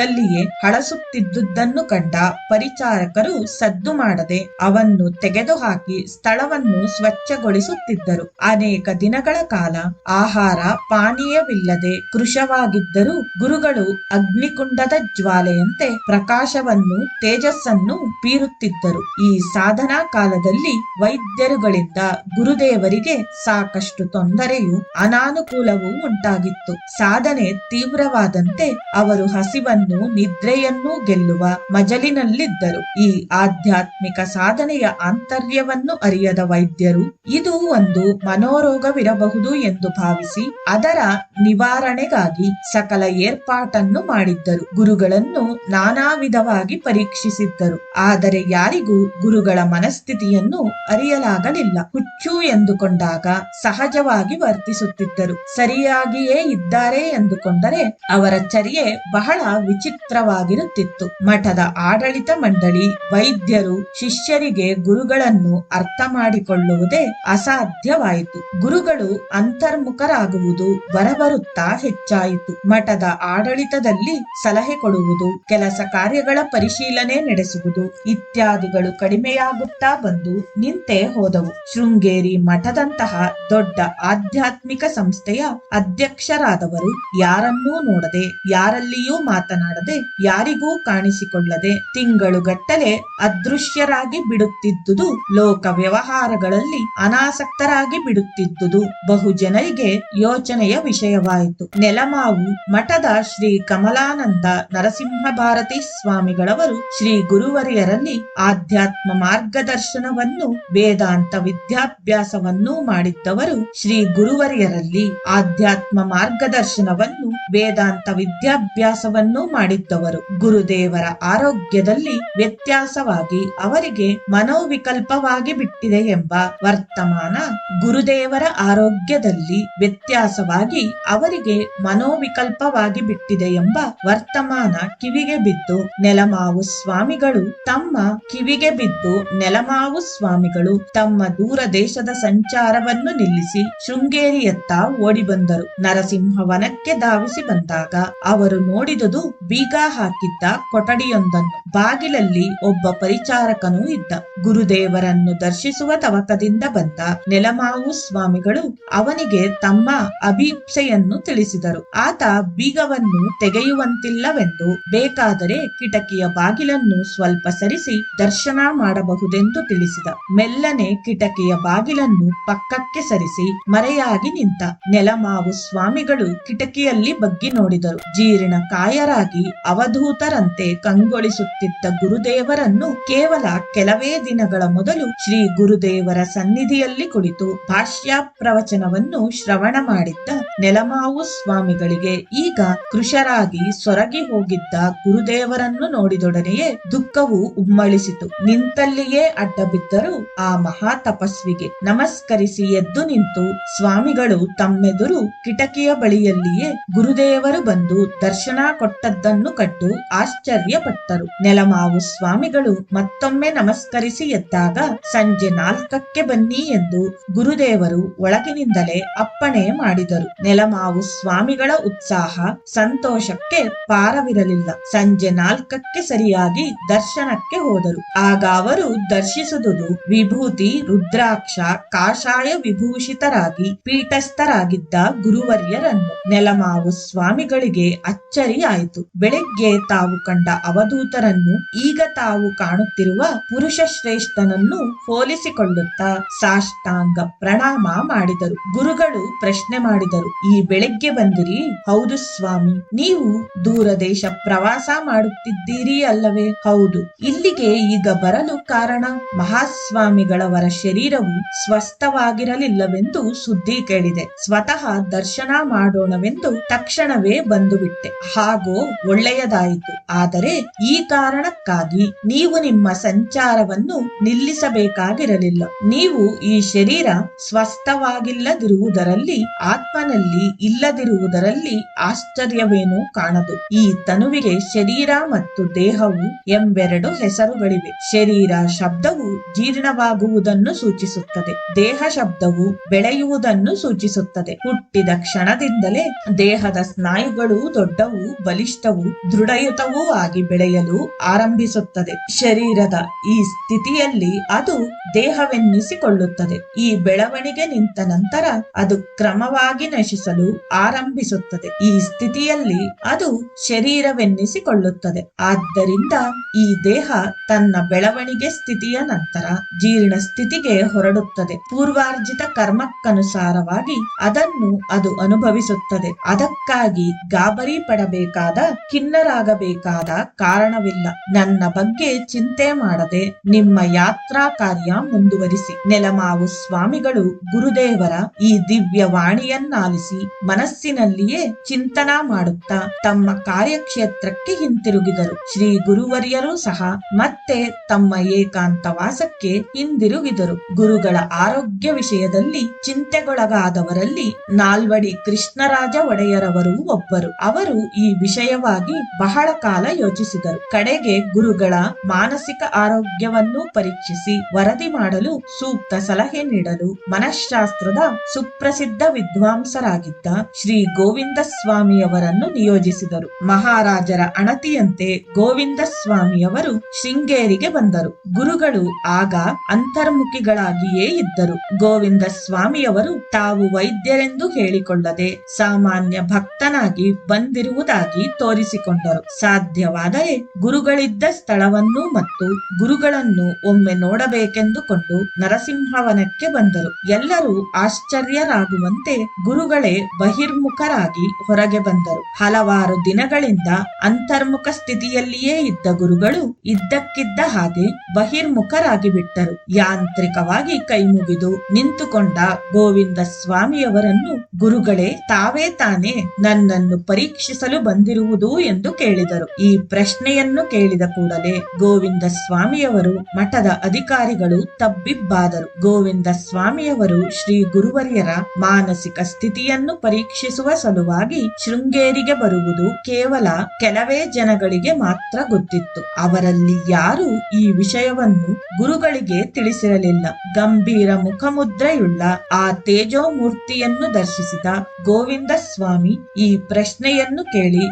Speaker 1: ಇದ್ದಲ್ಲಿಯೇ ಹಳಸುತ್ತಿದ್ದುದನ್ನು ಕಂಡ ಪರಿಚಾರಕರು ಸದ್ದು ಮಾಡದೆ ಅವನ್ನು ತೆಗೆದುಹಾಕಿ ಸ್ಥಳವನ್ನು ಸ್ವಚ್ಛಗೊಳಿಸುತ್ತಿದ್ದರು. ಅನೇಕ ದಿನಗಳ ಕಾಲ ಆಹಾರ ಪಾನೀಯವಿಲ್ಲದೆ ಕೃಶವಾಗಿದ್ದರೂ ಗುರುಗಳು ಅಗ್ನಿಕುಂಡದ ಜ್ವಾಲೆಯಂತೆ ಪ್ರಕಾಶವನ್ನು ತೇಜಸ್ಸನ್ನು ಬೀರುತ್ತಿದ್ದರು ಈ ಸಾಧನಾ ಕಾಲದಲ್ಲಿ ವೈದ್ಯರುಗಳಿಂದ ಗುರುದೇವರಿಗೆ ಸಾಕಷ್ಟು ತೊಂದರೆಯು ಅನಾನುಕೂಲವೂ ಉಂಟಾಗಿತ್ತು. ಸಾಧನೆ ತೀವ್ರವಾದಂತೆ ಅವರು ಹಸಿವನ್ನು ನಿದ್ರೆಯನ್ನೂ ಗೆಲ್ಲುವ ಮಜಲಿನಲ್ಲಿದ್ದರು. ಈ ಆಧ್ಯಾತ್ಮಿಕ ಸಾಧನೆಯ ಆಂತರ್ಯವನ್ನು ಅರಿಯದ ವೈದ್ಯರು, ಇದು ಒಂದು ಮನೋರೋಗವಿರಬಹುದು ಎಂದು ಭಾವಿಸಿ ಅದರ ನಿವಾರಣೆಗಾಗಿ ಸಕಲ ಏರ್ಪಾಟನ್ನು ಮಾಡಿದ್ದರು. ಗುರುಗಳನ್ನು ನಾನಾ ವಿಧವಾಗಿ ಪರೀಕ್ಷಿಸಿದ್ದರು. ಆದರೆ ಯಾರಿಗೂ ಗುರುಗಳ ಮನಸ್ಥಿತಿಯನ್ನು ಅರಿಯಲಾಗಲಿಲ್ಲ. ಹುಚ್ಚು ಎಂದುಕೊಂಡಾಗ ಸಹಜವಾಗಿ ವರ್ತಿಸುತ್ತಿದ್ದರು. ಸರಿಯಾಗಿಯೇ ಇದ್ದಾರೆ ಎಂದುಕೊಂಡರೆ ಅವರ ಚರ್ಯೆ ಬಹಳ ವಿಚಿತ್ರವಾಗಿರುತ್ತಿತ್ತು. ಮಠದ ಆಡಳಿತ ಮಂಡಳಿ ವೈದ್ಯರು ಶಿಷ್ಯರಿಗೆ ಗುರುಗಳನ್ನು ಅರ್ಥ ಮಾಡಿಕೊಳ್ಳುವುದೇ ಅಸಾಧ್ಯವಾಯಿತು. ಗುರುಗಳು ಅಂತರ್ಮುಖರಾಗುವುದು ಬರಬರುತ್ತಾ ಹೆಚ್ಚಾಯಿತು. ಮಠದ ಆಡಳಿತದಲ್ಲಿ ಸಲಹೆ ಕೊಡುವುದು, ಕೆಲಸ ಕಾರ್ಯಗಳ ಪರಿಶೀಲನೆ ನಡೆಸುವುದು ಇತ್ಯಾದಿಗಳು ಕಡಿಮೆಯಾಗುತ್ತಾ ಬಂದು ನಿಂತೇ ಹೋದವು. ಶೃಂಗೇರಿ ಮಠದಂತಹ ದೊಡ್ಡ ಆಧ್ಯಾತ್ಮಿಕ ಸಂಸ್ಥೆಯ ಅಧ್ಯಕ್ಷರಾದವರು ಯಾರನ್ನೂ ನೋಡದೆ ಯಾರಲ್ಲಿಯೂ ಮಾತನಾಡದೆ ಯಾರಿಗೂ ಕಾಣಿಸಿಕೊಳ್ಳದೆ ತಿಂಗಳುಗಟ್ಟಲೆ ಅದೃಶ್ಯರಾಗಿ ಬಿಡುತ್ತಿದ್ದುದು ಲೋಕ ವ್ಯವಹಾರಗಳಲ್ಲಿ ಅನಾಸಕ್ತರಾಗಿ ಬಿಡುತ್ತಿದ್ದುದು ಬಹುಜನರಿಗೆ ಯೋಚನೆಯ ವಿಷಯವಾಯಿತು. ನೆಲಮಾವು ಮಠದ ಶ್ರೀ ಕಮಲಾನಂದ ನರಸಿಂಹ ಭಾರತಿ ಸ್ವಾಮಿಗಳವರು ಶ್ರೀ ಗುರುವರಿಯರಲ್ಲಿ ಆಧ್ಯಾತ್ಮ ಮಾರ್ಗದರ್ಶನವನ್ನು, ವೇದಾಂತ ವಿದ್ಯಾಭ್ಯಾಸವನ್ನೂ ಮಾಡಿದ್ದವರು ಶ್ರೀ ಗುರುವರಿಯರಲ್ಲಿ ಆಧ್ಯಾತ್ಮ ಮಾರ್ಗದರ್ಶನವನ್ನು, ವೇದಾಂತ ವಿದ್ಯಾಭ್ಯಾಸವನ್ನೂ ಮಾಡಿದ್ದವರು. ಗುರುದೇವರ ಆರೋಗ್ಯದಲ್ಲಿ ವ್ಯತ್ಯಾಸವಾಗಿ ಅವರಿಗೆ ಮನೋವಿಕಲ್ಪವಾಗಿ ಬಿಟ್ಟಿದೆ ಎಂಬ ವರ್ತಮಾನ ಗುರುದೇವರ ಆರೋಗ್ಯದಲ್ಲಿ ವ್ಯತ್ಯಾಸವಾಗಿ ಅವರಿಗೆ ಮನೋವಿಕಲ್ಪವಾಗಿ ಬಿಟ್ಟಿದೆ ಎಂಬ ವರ್ತಮಾನ ಕಿವಿಗೆ ಬಿದ್ದು ನೆಲಮಾವು ಸ್ವಾಮಿಗಳು ತಮ್ಮ ಕಿವಿಗೆ ಬಿದ್ದು ನೆಲಮಾವು ಸ್ವಾಮಿಗಳು ತಮ್ಮ ದೂರ ದೇಶದ ಸಂಚಾರವನ್ನು ನಿಲ್ಲಿಸಿ ಶೃಂಗೇರಿಯತ್ತ ಓಡಿ ಬಂದರು ನರಸಿಂಹವನಕ್ಕೆ ಧಾವಿಸಿ ಬಂದಾಗ ಅವರು ನೋಡಿದುದು ಬೀಗ ಹಾಕಿದ್ದ ಕೊಠಡಿಯೊಂದನ್ನು ಬಾಗಿಲಲ್ಲಿ ಒಬ್ಬ ಪರಿಚಾರಕನೂ ಇದ್ದ. ಗುರುದೇವರನ್ನು ದರ್ಶಿಸುವ ತವಕದಿಂದ ಬಂದ ನೆಲಮಾವು ಸ್ವಾಮಿಗಳು ಅವನಿಗೆ ತಮ್ಮ ಅಭೀಪ್ಸೆಯನ್ನು ತಿಳಿಸಿದರು. ಆತ ಬೀಗವನ್ನು ತೆಗೆಯುವಂತಿಲ್ಲವೆಂದು ಬೇಕಾದರೆ ಕಿಟಕಿಯ ಬಾಗಿಲನ್ನು ಸ್ವಲ್ಪ ಸರಿಸಿ ದರ್ಶನ ಮಾಡಬಹುದೆಂದು ತಿಳಿಸಿದ. ಮೆಲ್ಲನೆ ಕಿಟಕಿಯ ಬಾಗಿಲನ್ನು ಪಕ್ಕಕ್ಕೆ ಸರಿಸಿ ಮರೆಯಾಗಿ ನಿಂತ ನೆಲಮಾವು ಸ್ವಾಮಿಗಳು ಕಿಟಕಿಯಲ್ಲಿ ಬಗ್ಗಿ ನೋಡಿದರು. ಜೀರ್ಣ ಕಾಯರಾಗಿ ಅವಧೂತರಂತೆ ಕಂಗೊಳಿಸುತ್ತಿದ್ದ ಗುರುದೇವರನ್ನು ಕೇವಲ ಕೆಲವೇ ದಿನಗಳ ಮೊದಲು ಶ್ರೀ ಗುರುದೇವರ ಸನ್ನಿಧಿಯಲ್ಲಿ ಕುಳಿತು ಭಾಷ್ಯ ಪ್ರವಚನವನ್ನು ಶ್ರವಣ ಮಾಡಿದ್ದ ನೆಲಮಾವು ಸ್ವಾಮಿಗಳಿಗೆ ಈಗ ಕೃಶರಾಗಿ ಸೊರಗಿ ಹೋಗಿದ್ದ ಗುರುದೇವರನ್ನು ನೋಡಿದೊಡನೆಯೇ ದುಃಖವು ಉಮ್ಮಳಿಸಿತು. ನಿಂತಲ್ಲಿಯೇ ಅಡ್ಡ ಬಿದ್ದರು ಆ ಮಹಾ ತಪಸ್ವಿಗೆ ನಮಸ್ಕರಿಸಿ ಎದ್ದು ನಿಂತು ಸ್ವಾಮಿಗಳು ತಮ್ಮೆದುರು ಕಿಟಕಿಯ ಬಳಿಯಲ್ಲಿಯೇ ಗುರುದೇವರು ಬಂದು ದರ್ಶನ ಕೊಟ್ಟದ್ದನ್ನು ಕಟ್ಟು ಆಶ್ಚರ್ಯಪಟ್ಟರು. ನೆಲಮಾವು ಸ್ವಾಮಿಗಳು ಮತ್ತೊಮ್ಮೆ ನಮಸ್ಕರಿಸಿ ಎದ್ದಾಗ ಸಂಜೆ ನಾಲ್ಕಕ್ಕೆ ಬನ್ನಿ ಎಂದು ಗುರುದೇವರು ಒಳಗಿನಿಂದಲೇ ಅಪ್ಪಣೆ ಮಾಡಿದರು. ನೆಲಮಾವು ಸ್ವಾಮಿಗಳ ಉತ್ಸಾಹ ಸಂತೋಷಕ್ಕೆ ಪಾರವಿರಲಿಲ್ಲ. ಸಂಜೆ ನಾಲ್ಕಕ್ಕೆ ಸರಿಯಾಗಿ ದರ್ಶನಕ್ಕೆ ಹೋದರು. ಆಗ ಅವರು ದರ್ಶಿಸುವುದು ವಿಭೂತಿ, ರುದ್ರಾಕ್ಷ, ಕಾಷಾಯ ವಿಭೂಷಿತರಾಗಿ ಪೀಠಸ್ಥರಾಗಿದ್ದ ಗುರುವರ್ಯರನ್ನು. ನೆಲಮಾವು ಸ್ವಾಮಿಗಳಿಗೆ ಅಚ್ಚರಿಯಾಯಿತು. ಬೆಳಗ್ಗೆ ತಾವು ಕಂಡ ಅವಧೂತರನ್ನು ಈಗ ತಾವು ಕಾಣುತ್ತಿರುವ ಪುರುಷ ಶ್ರೇಷ್ಠನನ್ನು ಹೋಲಿಸಿಕೊಳ್ಳುತ್ತಾ ಸಾಷ್ಟಾಂಗ ಪ್ರಣಾಮ ಮಾಡಿದರು. ಗುರುಗಳು ಪ್ರಶ್ನೆ ಮಾಡಿದರು, ಈ ಬೆಳಗ್ಗೆ ಬಂದಿರಿ? ಹೌದು ಸ್ವಾಮಿ. ನೀವು ದೂರ ದೇಶ ಪ್ರವಾಸ ಮಾಡುತ್ತಿದ್ದೀರಿ ಅಲ್ಲವೇ? ಹೌದು. ಇಲ್ಲಿಗೆ ಈಗ ಬರಲು ಕಾರಣ? ಮಹಾಸ್ವಾಮಿಗಳವರ ಶರೀರವು ಸ್ವಸ್ಥವಾಗಿರಲಿಲ್ಲವೆಂದು ಸುದ್ದಿ ಕೇಳಿದೆ. ಸ್ವತಃ ದರ್ಶನ ಮಾಡೋಣವೆಂದು ತಕ್ಷಣವೇ ಬಂದು ಬಿಟ್ಟೆ ಹಾಗೋ ಒಳ್ಳೆಯದಾಯಿತು. ಆದರೆ ಈ ಕಾರಣಕ್ಕಾಗಿ ನೀವು ನಿಮ್ಮ ಸಂಚಾರವನ್ನು ನಿಲ್ಲಿಸಬೇಕಾಗಿರಲಿಲ್ಲ. ನೀವು ಈ ಶರೀರ ಸ್ವಸ್ಥವಾಗಿಲ್ಲದಿರುವುದರಲ್ಲಿ, ಆತ್ಮನಲ್ಲಿ ಇಲ್ಲದಿರುವುದರಲ್ಲಿ ಆಶ್ಚರ್ಯವೇನೂ ಕಾಣದು. ಈ ತನುವಿಗೆ ಶರೀರ ಮತ್ತು ದೇಹವು ಎಂಬೆರಡು ಹೆಸರುಗಳಿವೆ. ಶರೀರ ಶಬ್ದವು ಜೀರ್ಣವಾಗುವುದನ್ನು ಸೂಚಿಸುತ್ತದೆ. ದೇಹ ಶಬ್ದವು ಬೆಳೆಯುವುದನ್ನು ಸೂಚಿಸುತ್ತದೆ. ಹುಟ್ಟಿದ ಕ್ಷಣದಿಂದಲೇ ದೇಹದ ಸ್ನಾಯುಗಳು ದೊಡ್ಡವು ಬಲಿಷ್ಠವು ದೃಢಯುತವೂ ಆಗಿ ಬೆಳೆಯಲು ಆರಂಭಿಸುತ್ತದೆ. ಶರೀರದ ಈ ಸ್ಥಿತಿಯಲ್ಲಿ ಅದು ದೇಹವೆನ್ನಿಸಿಕೊಳ್ಳುತ್ತದೆ. ಈ ಬೆಳವಣಿಗೆ ನಿಂತ ನಂತರ ಅದು ಕ್ರಮವಾಗಿ ನಶಿಸಲು ಆರಂಭಿಸುತ್ತದೆ. ಈ ಸ್ಥಿತಿಯಲ್ಲಿ ಅದು ಶರೀರವೆನ್ನಿಸಿಕೊಳ್ಳುತ್ತದೆ. ಆದ್ದರಿಂದ ಈ ದೇಹ ತನ್ನ ಬೆಳವಣಿಗೆ ಸ್ಥಿತಿಯ ನಂತರ ಜೀರ್ಣ ಸ್ಥಿತಿಗೆ ಹೊರಡುತ್ತದೆ. ಪೂರ್ವಾರ್ಜಿತ ಕರ್ಮಕ್ಕನುಸಾರವಾಗಿ ಅದನ್ನು ಅದು ಅನುಭವಿಸುತ್ತದೆ. ಅದಕ್ಕಾಗಿ ಗಾಬರಿ ಪಡಬೇಕಾದ ಖಿನ್ನರಾಗಬೇಕಾದ ಕಾರಣವಿಲ್ಲ. ನನ್ನ ಬಗ್ಗೆ ಚಿಂತೆ ಮಾಡದೆ ನಿಮ್ಮ ಯಾತ್ರಾ ಕಾರ್ಯ ಮುಂದುವರಿಸಿ. ನೆಲಮಾವು ಸ್ವಾಮಿಗಳು ಗುರುದೇವರ ಈ ದಿವ್ಯ ವಾಣಿಯನ್ನಾಲಿಸಿ ಮನಸ್ಸಿನಲ್ಲಿಯೇ ಚಿಂತನಾ ಮಾಡುತ್ತಾ ತಮ್ಮ ಕಾರ್ಯಕ್ಷೇತ್ರಕ್ಕೆ ಹಿಂತಿರುಗಿದರು. ಶ್ರೀ ಗುರುವರ್ಯರು ಸಹ ಮತ್ತೆ ತಮ್ಮ ಏಕಾಂತವಾಸಕ್ಕೆ ಹಿಂದಿರುಗಿದರು. ಗುರುಗಳ ಆರೋಗ್ಯ ವಿಷಯದಲ್ಲಿ ಚಿಂತೆಗೊಳಗಾದವರಲ್ಲಿ ನಾಲ್ವಡಿ ಕೃಷ್ಣರಾಜ ಒಡೆಯರವರು ಒಬ್ಬರು. ಅವರು ಈ ವಿಷಯವಾಗಿ ಬಹಳ ಕಾಲ ಯೋಚಿಸಿದರು. ಕಡೆಗೆ ಗುರುಗಳ ಮಾನಸಿಕ ಆರೋಗ್ಯವನ್ನು ಪರೀಕ್ಷಿಸಿ ವರದಿ ಮಾಡಲು ಸೂಕ್ತ ಸಲಹೆ ನೀಡಲು ಮನಃಶಾಸ್ತ್ರದ ಸುಪ್ರಸಿದ್ಧ ವಿದ್ವಾಂಸರಾಗಿದ್ದ ಶ್ರೀ ಗೋವಿಂದ ಸ್ವಾಮಿಯವರನ್ನು ನಿಯೋಜಿಸಿದರು. ಮಹಾರಾಜರ ಅಣತಿಯಂತೆ ಗೋವಿಂದ ಸ್ವಾಮಿಯವರು ಶೃಂಗೇರಿಗೆ ಬಂದರು. ಗುರುಗಳು ಆಗ ಅಂತರ್ಮುಖಿಗಳಾಗಿಯೇ ಇದ್ದರು. ಗೋವಿಂದ ಸ್ವಾಮಿಯವರು ತಾವು ವೈದ್ಯರೆಂದು ಹೇಳಿಕೊಳ್ಳದೆ ಸಾಮಾನ್ಯ ಭಕ್ತನಾಗಿ ಬಂದಿರುವುದಾಗಿ ತೋರಿಸಿಕೊಂಡರು. ಸಾಧ್ಯವಾದರೆ ಗುರುಗಳಿದ್ದ ಸ್ಥಳವನ್ನು ಮತ್ತು ಗುರುಗಳನ್ನು ಒಮ್ಮೆ ನೋಡಬೇಕೆಂದುಕೊಂಡು ನರಸಿಂಹವನಕ್ಕೆ ಬಂದರು. ಎಲ್ಲರೂ ಆಶ್ಚರ್ಯರಾಗುವಂತೆ ಗುರುಗಳೇ ಬಹಿರ್ಮುಖರಾಗಿ ಹೊರಗೆ ಬಂದರು. ಹಲವಾರು ದಿನಗಳಿಂದ ಅಂತರ್ಮುಖ ಸ್ಥಿತಿಯಲ್ಲಿಯೇ ಇದ್ದ ಗುರುಗಳು ಇದ್ದಕ್ಕಿದ್ದ ಹಾಗೆ ಬಹಿರ್ಮುಖರಾಗಿ ಬಿಟ್ಟರು. ಯಾಂತ್ರಿಕವಾಗಿ ಕೈಮುಗಿದು ನಿಂತುಕೊಂಡ ಗೋವಿಂದ ಸ್ವಾಮಿಯವರನ್ನು ಗುರುಗಳೇ ತಾವೇ ತಾನೇ ನನ್ನನ್ನು ಪರೀಕ್ಷಿಸಲು ಬಂದಿರುವುದು ಎಂದು ಕೇಳಿದರು. ಈ ಪ್ರಶ್ನೆಯನ್ನು ಕೇಳಿದ ಕೂಡಲೇ ಗೋವಿಂದ ಸ್ವಾಮಿಯವರು ಮಠದ ಅಧಿಕಾರಿಗಳು ತಬ್ಬಿಬ್ಬಾದರು. ಗೋವಿಂದ ಸ್ವಾಮಿಯವರು ಶ್ರೀ ಗುರುವರ್ಯರ ಮಾನಸಿಕ ಸ್ಥಿತಿಯನ್ನು ಪರೀಕ್ಷಿಸುವ ಸಲುವಾಗಿ ಶೃಂಗೇರಿಗೆ ಬರುವುದು ಕೇವಲ ಕೆಲವೇ ಜನಗಳಿಗೆ ಮಾತ್ರ ಗೊತ್ತಿತ್ತು. ಅವರಲ್ಲಿ ಯಾರೂ ಈ ವಿಷಯವನ್ನು ಗುರುಗಳಿಗೆ ತಿಳಿಸಿರಲಿಲ್ಲ. ಗಂಭೀರ ಮುಖಮುದ್ರೆಯುಳ್ಳ ಆ ತೇಜೋಮೂರ್ತಿಯನ್ನು ದರ್ಶಿಸಿದ ಗೋವಿಂದ ಸ್ವಾಮಿ ಈ ಪ್ರಶ್ನೆಯನ್ನು ಕೇಳಿ